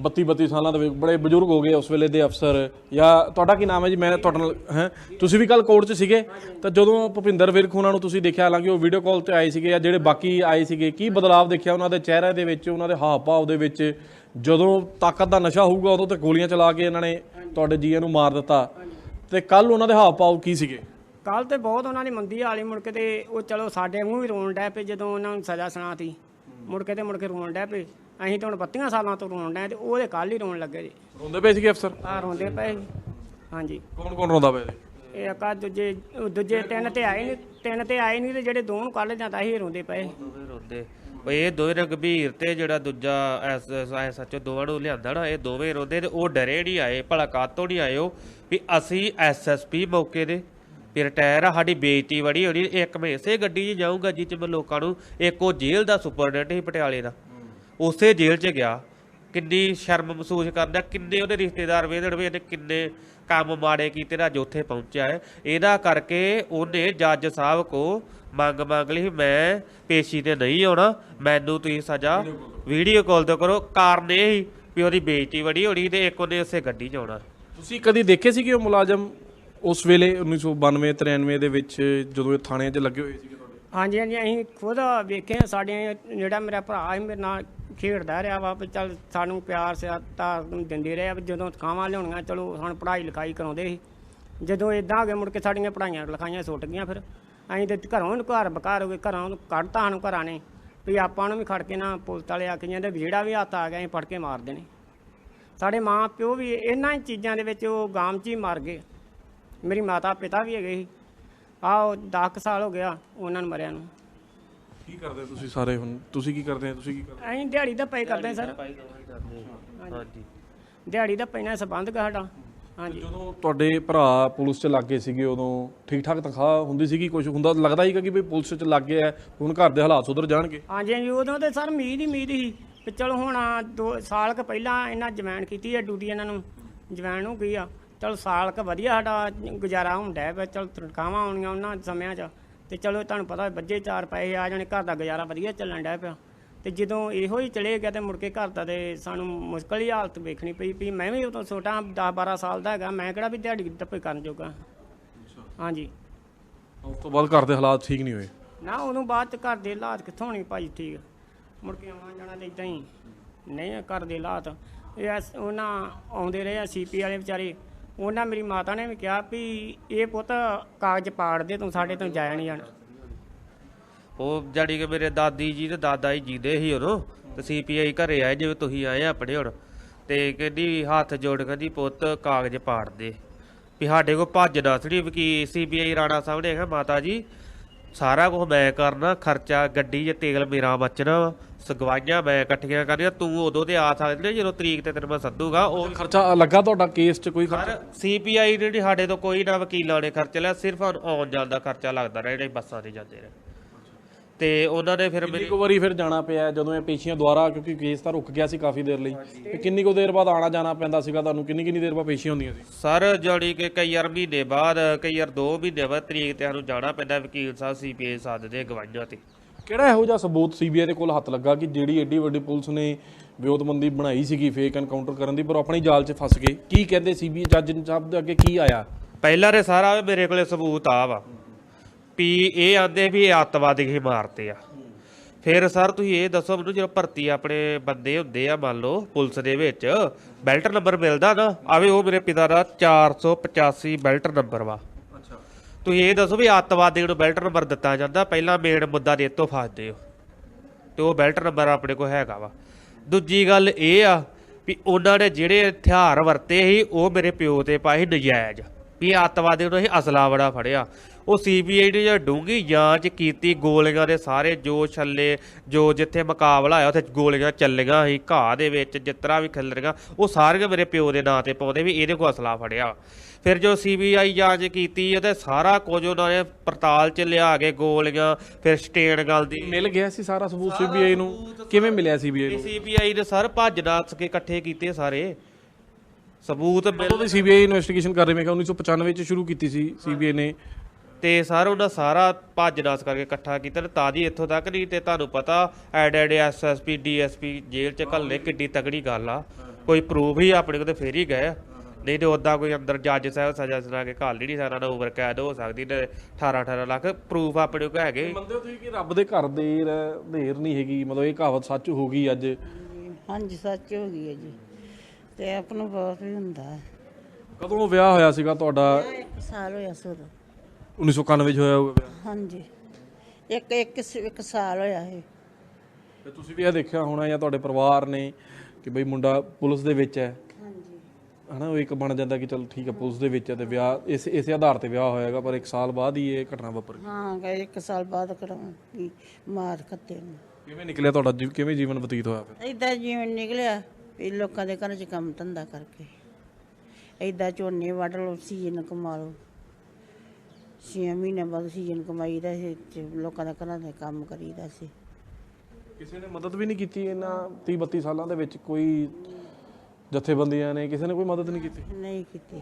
32 32 ਸਾਲਾਂ ਦੇ ਬੜੇ ਬਜ਼ੁਰਗ ਹੋ ਗਏ ਉਸ ਵੇਲੇ ਦੇ ਅਫਸਰ, ਜਾਂ ਤੁਹਾਡਾ ਕੀ ਨਾਮ ਹੈ ਜੀ? ਮੈਂ ਤੁਹਾਡੇ ਨਾਲ, ਹੈ? ਤੁਸੀਂ ਵੀ ਕੱਲ ਕੋਰਟ 'ਚ ਸੀਗੇ? ਤਾਂ ਜਦੋਂ ਭੁਪਿੰਦਰ ਵਿਰਕ ਉਹਨਾਂ ਨੂੰ ਤੁਸੀਂ ਦੇਖਿਆ, ਹਾਲਾਂਕਿ ਉਹ ਵੀਡੀਓ ਕਾਲ ਤੇ ਆਏ ਸੀਗੇ ਜਾਂ ਜਿਹੜੇ ਬਾਕੀ ਆਏ ਸੀਗੇ, ਕੀ ਬਦਲਾਅ ਦੇਖਿਆ ਉਹਨਾਂ ਦੇ ਚਿਹਰੇ ਦੇ ਵਿੱਚ, ਉਹਨਾਂ ਦੇ ਹਾਵ ਭਾਵ ਦੇ ਵਿੱਚ? ਜਦੋਂ ਤਾਕਤ ਦਾ ਨਸ਼ਾ ਹੋਊਗਾ, ਉਦੋਂ ਤੇ ਗੋਲੀਆਂ ਚਲਾ ਕੇ ਇਹਨਾਂ ਨੇ ਤੁਹਾਡੇ ਜੀਆਂ ਨੂੰ ਮਾਰ ਦਿੱਤਾ। ਤੇ ਕੱਲ ਉਹਨਾਂ ਦੇ ਹਾਵ ਭਾਵ ਕੀ ਸੀਗੇ? ਕੱਲ ਤੇ ਬਹੁਤ ਉਹਨਾਂ ਨੇ ਮੰਦੀ ਹਾਲੀ ਮੁੜ ਕੇ ਤੇ ਉਹ ਚਲੋ ਸਾਡੇ ਮੂੰਹ ਵੀ ਰੋਣ ਡੈ ਪਏ ਜਦੋਂ ਉਹਨਾਂ ਨੂੰ ਸਜ਼ਾ ਸੁਣਾਤੀ। ਮੁੜ ਕੇ ਤੇ ਮੁੜ ਕੇ ਰੋਣ ਡੈ ਪਏ। ਅਸੀਂ ਤਾਂ ਹੁਣ 32 ਸਾਲਾਂ ਤੋਂ ਰੋਣ ਡੈ ਤੇ ਉਹਦੇ ਕੱਲ ਹੀ ਰੋਣ ਲੱਗੇ ਜੀ। ਰੋਂਦੇ ਪਏ ਸੀਗੇ ਅਫਸਰ? ਆ ਰੋਂਦੇ ਪਏ ਹਾਂਜੀ। ਕੌਣ ਕੌਣ ਰੋਂਦਾ ਪਿਆ? ਇਹ ਆਹ ਦੂਜੇ ਦੂਜੇ ਤਿੰਨ ਤੇ ਆਏ ਨਹੀਂ ਤਿੰਨ ਤੇ ਆਏ ਨਹੀਂ ਤੇ ਜਿਹੜੇ ਦੋ ਨੂੰ ਕੱਲ ਜਾਂਦਾ ਸੀ ਇਹ ਰੋਂਦੇ ਪਏ ਦੋਵੇਂ ਰੋਂਦੇ। ਬਈ ਇਹ ਦੋਵੇਂ ਰਗਵੀਰ ਤੇ ਜਿਹੜਾ ਦੂਜਾ ਐਸ ਐਸ ਸੱਚੋ ਦੋਵਾਂ ਨੂੰ ਲਿਆਂਦਾ ਨਾ ਇਹ ਦੋਵੇਂ ਰੋਂਦੇ ਤੇ ਉਹ ਡਰੇ ਨਹੀਂ ਆਏ ਭਲਾ ਕਾਤੋਂ ਨਹੀਂ ਆਏ ਉਹ ਵੀ ਅਸੀਂ ਐਸਐਸਪੀ ਮੌਕੇ ਦੇ ਵੀ ਰਿਟਾਇਰ ਆ, ਸਾਡੀ ਬੇਇੱਜ਼ਤੀ ਬੜੀ ਹੋਣੀ, ਇੱਕ ਮੈਂ ਇਸੇ ਗੱਡੀ 'ਚ ਜਾਊਂਗਾ ਜਿਹ 'ਚ ਮੈਂ ਲੋਕਾਂ ਨੂੰ ਇੱਕ ਉਹ ਜੇਲ੍ਹ ਦਾ ਸੁਪਰਡੈਂਟ ਸੀ ਪਟਿਆਲੇ ਦਾ। ਉਸੇ ਜੇਲ੍ਹ 'ਚ ਗਿਆ। ਕਿੰਨੀ ਸ਼ਰਮ ਮਹਿਸੂਸ ਕਰਦਾ, ਕਿੰਨੇ ਉਹਦੇ ਰਿਸ਼ਤੇਦਾਰ ਵੇਦੜ ਵੇ ਨੇ ਕਿੰਨੇ ਕੰਮ ਮਾੜੇ ਕੀਤੇ ਰਾਜ ਉੱਥੇ ਪਹੁੰਚਿਆ ਹੈ। ਇਹਦਾ ਕਰਕੇ ਉਹਨੇ ਜੱਜ ਸਾਹਿਬ ਕੋ ਮੰਗ ਮੰਗ ਲਈ, ਮੈਂ ਪੇਸ਼ੀ ਤੇ ਨਹੀਂ ਆਉਣਾ, ਮੈਨੂੰ ਤੁਸੀਂ ਸਜ਼ਾ ਵੀਡੀਓ ਕਾਲ ਤੇ ਕਰੋ। ਕਾਰਨ ਇਹ ਹੀ ਵੀ ਉਹਦੀ ਬੇਇੱਜ਼ਤੀ ਬੜੀ ਹੋਣੀ ਤੇ ਇੱਕ ਉਹਨੇ ਉਸੇ ਗੱਡੀ 'ਚ ਆਉਣਾ। ਤੁਸੀਂ ਕਦੀ ਦੇਖੇ ਸੀ ਕਿ ਉਹ ਮੁਲਾਜ਼ਮ ਉਸ ਵੇਲੇ 1992 93 ਦੇ ਵਿੱਚ ਜਦੋਂ ਇਹ ਥਾਣੇ 'ਚ ਲੱਗੇ ਹੋਏ ਸੀਗੇ ਤੁਹਾਡੇ? ਹਾਂਜੀ ਹਾਂਜੀ, ਅਸੀਂ ਖੁਦ ਵੇਖੇ ਸਾਡੇ ਜਿਹੜਾ ਮੇਰਾ ਭਰਾ ਸੀ, ਮੇਰੇ ਨਾਲ ਖੇਡਦਾ ਰਿਹਾ ਵਾ, ਵੀ ਚੱਲ ਸਾਨੂੰ ਪਿਆਰ ਸਿਆਤਾ ਦਿੰਦੇ ਰਹੇ ਆ, ਵੀ ਜਦੋਂ ਥਕਾਵਾਂ ਲਿਆਉਣੀਆਂ, ਚਲੋ ਹੁਣ ਪੜ੍ਹਾਈ ਲਿਖਾਈ ਕਰਾਉਂਦੇ ਸੀ। ਜਦੋਂ ਇਦਾਂ ਹੋ ਗਿਆ, ਮੁੜ ਕੇ ਸਾਡੀਆਂ ਪੜ੍ਹਾਈਆਂ ਲਿਖਾਈਆਂ ਸੁੱਟ ਗਈਆਂ ਫਿਰ। ਅਸੀਂ ਤੇ ਘਰੋਂ ਘਰ ਬਕਾਰ ਹੋ ਗਏ, ਘਰੋਂ ਨੂੰ ਕੱਢਤਾ ਸਾਨੂੰ ਘਰਾਂ ਨੇ, ਵੀ ਆਪਾਂ ਨੂੰ ਵੀ ਖੜ ਕੇ ਨਾ ਪੁਲਿਸ ਵਾਲੇ ਆ ਕੇ ਜਾਂਦੇ ਵੀ ਜਿਹੜਾ ਵੀ ਹੱਥ ਆ ਗਿਆ, ਅਸੀਂ ਫੜ ਕੇ ਮਾਰ ਦੇਣੇ। ਸਾਡੇ ਮਾਂ ਪਿਓ ਵੀ ਇਹਨਾਂ ਚੀਜ਼ਾਂ ਦੇ ਵਿੱਚ ਉਹ ਗਾਮ 'ਚ ਹੀ ਮਰ ਗਏ। ਮੇਰੀ ਮਾਤਾ ਪਿਤਾ ਵੀ ਹੈਗੇ ਸੀ। ਆਹ 10 ਸਾਲ ਹੋ ਗਿਆ ਉਹਨਾਂ ਨੂੰ ਮਰਿਆ ਨੂੰ। ਕੀ ਕਰਦੇ ਤੁਸੀਂ ਸਾਰੇ ਹੁਣ? ਤੁਸੀਂ ਕੀ ਕਰਦੇ ਆ? ਤੁਸੀਂ ਕੀ ਕਰਦੇ? ਅਸੀਂ ਦਿਹਾੜੀ ਦਾ ਪੈ ਕਰਦੇ ਸਰ। ਹਾਂਜੀ। ਦਿਹਾੜੀ ਦਾ ਪੈਣਾ ਸੰਬੰਧ ਕਾ ਸਾਡਾ। ਹਾਂਜੀ। ਜਦੋਂ ਤੁਹਾਡੇ ਭਰਾ ਪੁਲਿਸ 'ਚ ਲੱਗੇ ਸੀਗੇ ਉਦੋਂ ਠੀਕ ਠਾਕ ਤਨਖਾਹ ਹੁੰਦੀ ਸੀਗੀ? ਕੁਝ ਹੁੰਦਾ ਲੱਗਦਾ ਸੀਗਾ ਕਿ ਵੀ ਪੁਲਿਸ 'ਚ ਲੱਗ ਗਿਆ ਹੁਣ ਘਰ ਦੇ ਹਾਲਾਤ ਸੁਧਰ ਜਾਣਗੇ? ਹਾਂਜੀ ਹਾਂਜੀ। ਉਦੋਂ ਤੇ ਸਰ ਉਮੀਦ ਹੀ ਉਮੀਦ ਸੀ ਵੀ ਚਲੋ ਹੁਣ ਦੋ ਸਾਲ ਕ ਪਹਿਲਾਂ ਇਹਨਾਂ ਜਵੈਨ ਕੀਤੀ ਹੈ ਡਿਊਟੀ ਇਹਨਾਂ ਨੂੰ। ਜਵੈਨ ਹੋ ਗਈ ਆ। ਚਲ ਸਾਲ ਕ ਵਧੀਆ ਸਾਡਾ ਗੁਜ਼ਾਰਾ ਹੁੰਦਾ ਪਿਆ ਚਲ ਤਨਖਾਹਾਂ ਆਉਣੀਆਂ ਉਹਨਾਂ ਸਮਿਆਂ 'ਚ। ਤੇ ਚਲੋ ਤੁਹਾਨੂੰ ਪਤਾ ਬੱਜੇ ਚਾਰ ਪੈਸੇ ਆ ਜਾਣੇ ਘਰ ਦਾ ਗੁਜ਼ਾਰਾ ਵਧੀਆ ਚੱਲਣ ਡਿਆ ਪਿਆ। ਤੇ ਜਦੋਂ ਇਹੋ ਹੀ ਚਲੇ ਗਿਆ ਤੇ ਮੁੜ ਕੇ ਘਰ ਦਾ ਤੇ ਸਾਨੂੰ ਮੁਸ਼ਕਲ ਹੀ ਹਾਲਤ ਵੇਖਣੀ ਪਈ ਵੀ ਮੈਂ ਵੀ ਉਦੋਂ ਛੋਟਾ 10 12 ਸਾਲ ਦਾ ਹੈਗਾ ਮੈਂ ਕਿਹੜਾ ਵੀ ਦਿਹਾੜੀ ਦੱਪੇ ਕਰਨ ਜੋਗਾ। ਹਾਂਜੀ। ਉਸ ਤੋਂ ਬਾਅਦ ਘਰ ਦੇ ਹਾਲਾਤ ਠੀਕ ਨਹੀਂ ਹੋਏ? ਨਾ ਉਦੋਂ ਬਾਅਦ ਚ ਘਰ ਦੇ ਹਾਲਾਤ ਕਿੱਥੋਂ ਹੋਣੀ ਭਾਜੀ ਠੀਕ? ਮੁੜ ਕੇ ਆਉਣਾ ਜਾਣਾ ਤੇ ਇਦਾਂ ਹੀ। ਨਹੀਂ ਘਰ ਦੇ ਹਾਲਾਤ। ਇਹ ਉਹਨਾਂ ਆਉਂਦੇ ਰਹੇ ਆ ਸੀਪੀ ਵਾਲੇ ਵਿਚਾਰੇ। ਉਹਨਾਂ ਮੇਰੀ ਮਾਤਾ ਨੇ ਵੀ ਕਿਹਾ ਵੀ ਇਹ ਪੁੱਤ ਕਾਗਜ਼ ਪਾੜ ਦੇ, ਤੂੰ ਸਾਡੇ ਤੋਂ ਜਾਇਆ ਨਹੀਂ ਜਾਣਾ। ਉਹ ਜਾਣੀ ਕਿ ਮੇਰੇ ਦਾਦੀ ਜੀ ਤੇ ਦਾਦਾ ਜੀ ਜੀਦੇ ਸੀ ਉਦੋਂ, ਤੇ ਸੀਪੀਆਈ ਘਰੇ ਆਏ, ਜਿਵੇਂ ਤੁਸੀਂ ਆਏ ਆ ਆਪਣੇ ਹੁਣ। ਤੇ ਕਹਿੰਦੀ ਹੱਥ ਜੋੜ ਕਹਿੰਦੀ, ਪੁੱਤ ਕਾਗਜ਼ ਪਾੜ ਦੇ। ਵੀ ਸਾਡੇ ਕੋਲ ਭੱਜ ਦੱਸੜੀ ਵਕੀਲ ਸੀਬੀਆਈ ਰਾਣਾ ਸਾਹਿਬ ਨੇ ਕਿਹਾ, ਮਾਤਾ ਜੀ ਸਾਰਾ ਕੁਝ ਮੈਂ ਕਰਨਾ ਖਰਚਾ ਗੱਡੀ 'ਚ ਤੇਲ ਮੇਰਾ ਬਚਣਾ ਵਾ, ਸਗਵਾਈਆਂ ਮੈਂ ਇਕੱਠੀਆਂ ਕਰਨੀਆਂ ਤੂੰ ਉਦੋਂ ਤੇ ਆ ਸਕਦੇ ਜਦੋਂ ਤਰੀਕ ਤੇ ਤੈਨੂੰ ਮੈਂ ਸੱਦੂਗਾ ਉਹ ਖਰਚਾ ਲੱਗਾ ਤੁਹਾਡਾ ਕੇਸ 'ਚ ਕੋਈ ਖਰਚਾ? ਸੀਪੀਆਈ ਨੇ ਨੀ ਸਾਡੇ ਤੋਂ ਕੋਈ ਨਾ ਵਕੀਲਾਂ ਨੇ ਖਰਚ ਲਿਆ ਸਿਰਫ ਆਉਣ ਜਾਣ ਦਾ ਖਰਚਾ ਲੱਗਦਾ ਰਿਹਾ ਜਿਹੜੇ ਬੱਸਾਂ ਤੇ ਜਾਂਦੇ ਰਹੇ ਤੇ ਉਹਨਾਂ ਨੇ ਫਿਰ ਕਿੰਨੀ ਮੇਰੀ ਕੁ ਵਾਰੀ ਫਿਰ ਜਾਣਾ ਪਿਆ ਜਦੋਂ ਇਹ ਪੇਸ਼ੀਆਂ ਦੁਆਰਾ ਕਿਉਂਕਿ ਕੇਸ ਤਾਂ ਰੁਕ ਗਿਆ ਸੀ ਕਾਫੀ ਦੇਰ ਲਈ ਤੇ ਕਿੰਨੀ ਕੁ ਦੇਰ ਬਾਅਦ ਆਣਾ ਜਾਣਾ ਪੈਂਦਾ ਸੀਗਾ ਤੁਹਾਨੂੰ? ਕਿੰਨੀ ਕਿੰਨੀ ਦੇਰ ਬਾਅਦ ਪੇਸ਼ੀਆਂ ਹੁੰਦੀਆਂ ਸੀ? ਸਰ ਜਾਣੀ ਕਿ ਕਈ ਵਾਰ ਮਹੀਨੇ ਬਾਅਦ ਕਈ ਵਾਰ 2 ਮਹੀਨੇ ਬਾਅਦ ਤਰੀਕ ਤੇ ਸਾਨੂੰ ਜਾਣਾ ਪੈਂਦਾ ਵਕੀਲ ਸਾਹਿਬ ਸੀਪੀਆਈ ਸੱਦਦੇ ਗਵਾਹੀਆਂ ਤੇ। ਕਿਹੜਾ ਇਹੋ ਜਿਹਾ ਸਬੂਤ ਸੀਬੀਆਈ ਦੇ ਕੋਲ ਹੱਥ ਲੱਗਾ ਕਿ ਜਿਹੜੀ ਐਡੀ ਵੱਡੀ ਪੁਲਿਸ ਨੇ ਵਿਉਂਤਬੰਦੀ ਬਣਾਈ ਸੀਗੀ ਫੇਕ ਐਨਕਾਊਂਟਰ ਕਰਨ ਦੀ ਪਰ ਉਹ ਆਪਣੀ ਜਾਲ 'ਚ ਫਸ ਗਏ? ਕੀ ਕਹਿੰਦੇ ਸੀਬੀਆਈ ਜੱਜ ਸਾਹਿਬ ਦੇ ਅੱਗੇ ਕੀ ਆਇਆ? ਪਹਿਲਾਂ ਦੇ ਸਾਰਾ ਮੇਰੇ ਕੋਲੇ ਸਬੂਤ ਆ ਵਾ। ਵੀ ਇਹ ਆਂਦੇ ਵੀ ਇਹ ਅੱਤਵਾਦੀ ਹੀ ਮਾਰਤੇ ਆ। ਫਿਰ ਸਰ ਤੁਸੀਂ ਇਹ ਦੱਸੋ ਮੈਨੂੰ ਜਦੋਂ ਭਰਤੀ ਆਪਣੇ ਬੰਦੇ ਹੁੰਦੇ ਆ ਮੰਨ ਲਓ ਪੁਲਿਸ ਦੇ ਵਿੱਚ ਬੈਲਟ ਨੰਬਰ ਮਿਲਦਾ ਨਾ ਆਵੇ ਉਹ ਮੇਰੇ ਪਿਤਾ ਦਾ 485 ਬੈਲਟ ਨੰਬਰ ਵਾ। ਅੱਛਾ। ਤੁਸੀਂ ਇਹ ਦੱਸੋ ਵੀ ਅੱਤਵਾਦੀ ਨੂੰ ਬੈਲਟ ਨੰਬਰ ਦਿੱਤਾ ਜਾਂਦਾ ਪਹਿਲਾਂ ਮੇਨ ਮੁੱਦਾ ਦੇ ਤੋਂ ਫਸਦੇ ਹੋ। ਤੇ ਉਹ ਬੈਲਟ ਨੰਬਰ ਆਪਣੇ ਕੋਲ ਹੈਗਾ ਵਾ। ਦੂਜੀ ਗੱਲ ਇਹ ਆ ਵੀ ਉਹਨਾਂ ਨੇ ਜਿਹੜੇ ਹਥਿਆਰ ਵਰਤੇ ਸੀ ਉਹ ਮੇਰੇ ਪਿਓ ਤੇ ਪਾਏ ਨਜਾਇਜ਼। ਵੀ ਅੱਤਵਾਦੀ ਨੂੰ ਅਸੀਂ ਅਸਲਾ ਬੜਾ ਫੜਿਆ। ਉਹ ਸੀਬੀਆਈ ਨੇ ਡੂੰਗੀ ਜਾਂਚ ਕੀਤੀ ਗੋਲੀਆਂ ਦੇ ਸਾਰੇ ਜੋ ਛੱਲੇ ਜੋ ਜਿੱਥੇ ਮੁਕਾਬਲਾ ਹੋਇਆ ਉੱਥੇ ਗੋਲੀਆਂ ਚੱਲੀਆਂ ਸੀ ਘਾਹ ਦੇ ਵਿੱਚ ਜਿੱਤਰਾ ਵੀ ਖਿਲਰੀਆਂ ਉਹ ਸਾਰੀਆਂ ਮੇਰੇ ਪਿਓ ਦੇ ਨਾਂ ਤੇ ਪਾਉਂਦੇ ਵੀ ਇਹਦੇ ਕੋਲ ਅਸਲਾ ਫੜਿਆ। ਫਿਰ ਜੋ ਸੀਬੀਆਈ ਜਾਂਚ ਕੀਤੀ ਉਹਦੇ ਸਾਰਾ ਕੁਝ ਉਹਨਾਂ ਨੇ ਪੜਤਾਲ ਚ ਲਿਆ ਕੇ ਗੋਲੀਆਂ ਫਿਰ ਸਟੇਨ ਗੱਲ ਦੀ ਮਿਲ ਗਿਆ ਸੀ ਸਾਰਾ ਸਬੂਤ ਸੀਬੀਆਈ ਨੂੰ? ਕਿਵੇਂ ਮਿਲਿਆ ਸੀਬੀਆਈ ਨੂੰ? ਸੀਬੀਆਈ ਨੇ ਸਰ ਭੱਜ ਨੱਸ ਕੇ ਇਕੱਠੇ ਕੀਤੇ ਸਾਰੇ। ਸਬੂਤ ਮਿਲ ਸੀਬੀਆਈ ਇਨਵੈਸਟੀਗੇਸ਼ਨ ਕਰ ਰਹੀ ਮੈਂ ਕਿਹਾ 1995 ਚ ਸ਼ੁਰੂ ਕੀਤੀ ਸੀ ਸੀਬੀਆਈ ਨੇ। ਤੇ ਸਰ ਉਹਨਾਂ ਸਾਰਾ ਭੱਜ ਨੱਸ ਕਰਕੇ ਇਕੱਠਾ ਕੀਤਾ ਤੇ ਤਾਂ ਜੀ ਇੱਥੋਂ ਤੱਕ ਨਹੀਂ ਤੇ ਤੁਹਾਨੂੰ ਪਤਾ ਐਡ ਐਡ ਐਸਐਸਪੀ ਡੀਐਸਪੀ ਜੇਲ੍ਹ ਚ ਘੱਲੇ ਕਿੱਡੀ ਤਗੜੀ ਗੱਲ ਆ। ਕੋਈ ਪ੍ਰੂਫ ਹੀ ਆਪਣੇ ਕੋਲ ਤੇ ਫੇਰ ਹੀ ਗਏ। ਨਹੀਂ ਤੇ ਉਦਾਂ ਕੋਈ ਅੰਦਰ ਜੱਜ ਸਾਹਿਬ ਸਜ਼ਾ ਸੁਣਾ ਕੇ ਘੱਲ ਨਹੀਂ ਸਕਦਾ ਨਾ ਓਵਰ ਕੈਦ ਹੋ ਸਕਦੀ ਨੇ 18 18 ਲੱਖ ਪ੍ਰੂਫ ਆਪਣੇ ਕੋਲ ਹੈਗੇ। ਮੰਨਦੇ ਹੋ ਤੁਸੀਂ ਕਿ ਰੱਬ ਦੇ ਘਰ ਦੇਰ ਦੇਰ ਨਹੀਂ ਹੈਗੀ? ਮਤਲਬ ਇਹ ਕਹਾਵਤ ਸੱਚ ਹੋ ਗਈ ਅੱਜ। ਹਾਂਜੀ ਸੱਚ ਹੋ ਗਈ ਹੈ ਜੀ। ਤੇ ਆਪ ਨੂੰ ਬਹੁਤ ਵੀ ਹੁੰਦਾ। ਕਦੋਂ ਵਿਆਹ ਹੋਇਆ ਸੀਗਾ ਤੁਹਾਡਾ? ਸਾਲ ਹੋਇਆ ਸੀ ਉਦੋਂ। 1991 ਚ ਹੋਇਆ ਹੋਊਗਾ ਵਿਆਹ? ਹਾਂਜੀ। ਇੱਕ ਇੱਕ ਸ- ਇੱਕ ਸਾਲ ਹੋਇਆ ਹੈ ਤੇ ਤੁਸੀਂ ਵੀ ਇਹ ਦੇਖਿਆ ਹੋਣਾ ਜਾਂ ਤੁਹਾਡੇ ਪਰਿਵਾਰ ਨੇ ਕਿ ਬਈ ਮੁੰਡਾ ਪੁਲਿਸ ਦੇ ਵਿੱਚ ਹੈ? ਹਾਂਜੀ। ਹਨਾ ਉਹ ਇੱਕ ਬਣ ਜਾਂਦਾ ਕਿ ਚਲ ਠੀਕ ਹੈ ਪੁਲਿਸ ਦੇ ਵਿੱਚ ਹੈ ਤੇ ਵਿਆਹ ਇਸ ਇਸੇ ਆਧਾਰ ਤੇ ਵਿਆਹ ਹੋਏਗਾ ਪਰ ਇੱਕ ਸਾਲ ਬਾਅਦ ਹੀ ਇਹ ਘਟਨਾ ਵਾਪਰ ਗਈ। ਹਾਂ ਗਏ ਇੱਕ ਸਾਲ ਬਾਅਦ ਕਰਾਉਂ ਮਾਰ ਖੱਤੇ ਨੂੰ। ਕਿਵੇਂ ਨਿਕਲਿਆ ਤੁਹਾਡਾ ਕਿਵੇਂ ਜੀਵਨ ਬਤੀਤ ਹੋਇਆ ਫਿਰ? ਏਦਾਂ ਜੀਵਨ ਨਿਕਲਿਆ ਵੀ ਲੋਕਾਂ ਦੇ ਘਰਾਂ 'ਚ ਕੰਮ ਧੰਦਾ ਕਰਕੇ। ਏਦਾਂ ਝੋਨੇ ਵੱਢ ਲਓ ਸੀਜ਼ਨ ਕਮਾ ਲਓ। ਛੇ ਮਹੀਨੇ ਬਾਅਦ ਸੀਜ਼ਨ ਕਮਾਈਦਾ ਸੀ ਤੇ ਲੋਕਾਂ ਦੇ ਘਰਾਂ ਦੇ ਕੰਮ ਕਰੀਦਾ ਸੀ। ਕਿਸੇ ਨੇ ਮਦਦ ਵੀ ਨਹੀਂ ਕੀਤੀ ਇਹਨਾਂ 30 32 ਸਾਲਾਂ ਦੇ ਵਿੱਚ? ਕੋਈ ਜਥੇਬੰਦੀਆਂ ਨੇ ਕਿਸੇ ਨੇ ਕੋਈ ਮਦਦ ਨਹੀਂ ਕੀਤੀ? ਨਹੀਂ ਕੀਤੀ।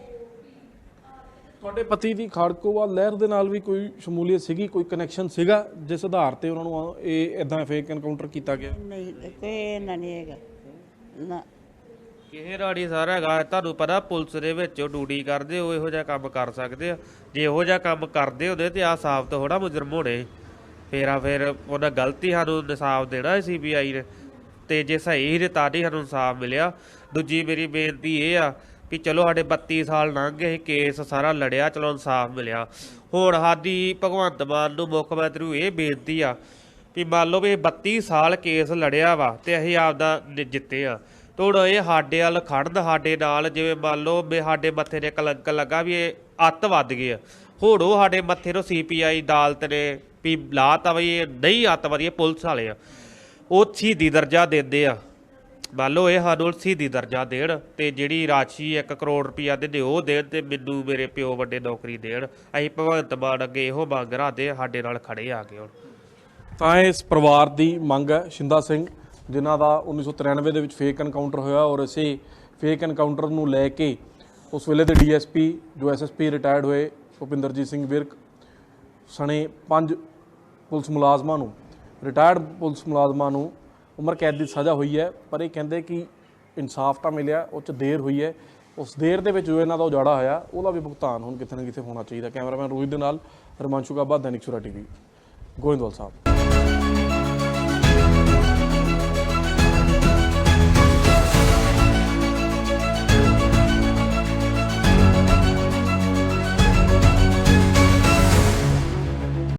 ਤੁਹਾਡੇ ਪਤੀ ਦੀ ਖਾੜਕੋਵਾ ਲਹਿਰ ਦੇ ਨਾਲ ਵੀ ਕੋਈ ਸ਼ਮੂਲੀਅਤ ਸੀਗੀ? ਕੋਈ ਕਨੈਕਸ਼ਨ ਸੀਗਾ ਜਿਸ ਆਧਾਰ ਤੇ ਉਹਨਾਂ ਨੂੰ ਇਹ ਇਦਾਂ ਫੇਕ ਐਨਕਾਊਂਟਰ ਕੀਤਾ ਗਿਆ? ਨਹੀਂ ਕੋਈ ਇਹਨਾਂ ਨਹੀਂ ਹੈਗਾ। ਨਾ ਕਿਸੇ ਰਾੜੀ ਸਾਰਾ ਹੈਗਾ, ਤੁਹਾਨੂੰ ਪਤਾ ਪੁਲਿਸ ਦੇ ਵਿੱਚ ਉਹ ਡਿਊਟੀ ਕਰਦੇ, ਉਹ ਇਹੋ ਜਿਹਾ ਕੰਮ ਕਰ ਸਕਦੇ ਆ। ਜੇ ਇਹੋ ਜਿਹਾ ਕੰਮ ਕਰਦੇ ਹੁੰਦੇ ਤੇ ਆ ਸਾਬਤ ਹੋਣਾ ਮੁਜਰਮ ਹੋਣੇ। ਫੇਰਾ ਫਿਰ ਉਹਨਾਂ ਗਲਤੀ ਸਾਨੂੰ ਇਨਸਾਫ ਦੇਣਾ ਸੀਬੀਆਈ ਨੇ। ਤੇ ਜੇ ਸਹੀ ਸੀ ਤਾਂ ਹੀ ਸਾਨੂੰ ਇਨਸਾਫ ਮਿਲਿਆ। ਦੂਜੀ ਮੇਰੀ ਬੇਨਤੀ ਇਹ ਆ ਵੀ ਚਲੋ ਸਾਡੇ 32 ਸਾਲ ਲੰਘ ਗਏ, ਕੇਸ ਸਾਰਾ ਲੜਿਆ, ਚਲੋ ਇਨਸਾਫ ਮਿਲਿਆ। ਹੁਣ ਸਾਡੀ ਭਗਵੰਤ ਮਾਨ ਨੂੰ ਮੁੱਖ ਮੰਤਰੀ ਨੂੰ ਇਹ ਬੇਨਤੀ ਆ ਵੀ ਮੰਨ ਲਓ ਵੀ ਇਹ 32 ਸਾਲ ਕੇਸ ਲੜਿਆ ਵਾ ਤੇ ਅਸੀਂ ਆਪਦਾ ਨ- ਜਿੱਤੇ ਆ। ਤੋੜ ਇਹ ਸਾਡੇ ਵੱਲ ਖੜਨ ਸਾਡੇ ਨਾਲ ਜਿਵੇਂ ਮੰਨ ਲਓ ਵੀ ਸਾਡੇ ਮੱਥੇ ਤੇ ਕਲੰਕ ਲੱਗਾ ਵੀ ਇਹ ਅੱਤ ਵੱਧ ਗਏ ਆ। ਹੁਣ ਉਹ ਸਾਡੇ ਮੱਥੇ ਤੋਂ ਸੀਪੀਆਈ ਅਦਾਲਤ ਨੇ ਵੀ ਲਾਤਾ ਵੀ ਇਹ ਨਹੀਂ ਅੱਤਵਾਦੀ ਇਹ ਪੁਲਿਸ ਵਾਲੇ ਆ। ਉਹ ਸ਼ਹੀਦੀ ਦਰਜਾ ਦਿੰਦੇ ਆ। ਮੰਨ ਲਓ ਇਹ ਸਾਨੂੰ ਸ਼ਹੀਦੀ ਦਰਜਾ ਦੇਣ ਤੇ ਜਿਹੜੀ ਰਾਸ਼ੀ 1 ਕਰੋੜ ਰੁਪਈਆ ਦੇ ਉਹ ਦੇਣ ਤੇ ਮੈਨੂੰ ਮੇਰੇ ਪਿਓ ਵੱਡੇ ਨੌਕਰੀ ਦੇਣ। ਅਸੀਂ ਭਗਵੰਤ ਮਾਨ ਅੱਗੇ ਇਹੋ ਮੰਗ ਰੱਖਦੇ ਸਾਡੇ ਨਾਲ ਖੜੇ ਆ ਗਏ ਹੁਣ। ਤਾਂ ਇਸ ਪਰਿਵਾਰ ਦੀ ਮੰਗ ਹੈ ਸ਼ਿੰਦਾ ਸਿੰਘ। ਜਿਨ੍ਹਾਂ ਦਾ 1993 ਦੇ ਵਿੱਚ ਫੇਕ ਐਨਕਾਊਂਟਰ ਹੋਇਆ ਔਰ ਇਸੇ ਫੇਕ ਐਨਕਾਊਂਟਰ ਨੂੰ ਲੈ ਕੇ ਉਸ ਵੇਲੇ ਦੇ ਡੀਐਸਪੀ ਜੋ ਐਸਐਸਪੀ ਰਿਟਾਇਰਡ ਹੋਏ, ਭੁਪਿੰਦਰਜੀਤ ਸਿੰਘ ਵਿਰਕ, ਸਣੇ ਪੰਜ ਪੁਲਿਸ ਮੁਲਾਜ਼ਮਾਂ ਨੂੰ ਰਿਟਾਇਰਡ ਪੁਲਿਸ ਮੁਲਾਜ਼ਮਾਂ ਨੂੰ ਉਮਰ ਕੈਦ ਦੀ ਸਜ਼ਾ ਹੋਈ ਹੈ, ਪਰ ਇਹ ਕਹਿੰਦੇ ਕਿ ਇਨਸਾਫ ਤਾਂ ਮਿਲਿਆ, ਉਹ ਚ ਦੇਰ ਹੋਈ ਹੈ। ਉਸ ਦੇਰ ਦੇ ਵਿੱਚ ਜੋ ਇਹਨਾਂ ਦਾ ਉਜਾੜਾ ਹੋਇਆ, ਉਹਦਾ ਵੀ ਭੁਗਤਾਨ ਹੁਣ ਕਿਤੇ ਨਾ ਕਿਤੇ ਹੋਣਾ ਚਾਹੀਦਾ। ਕੈਮਰਾਮੈਨ ਰੋਹਿਤ ਦੇ ਨਾਲ ਰਮਾਂਸ਼ੂ ਕਾਬਾ, ਦੈਨਿਕ ਸੁਰਾ ਟੀਵੀ, ਗੋਇੰਦਵਾਲ ਸਾਹਿਬ।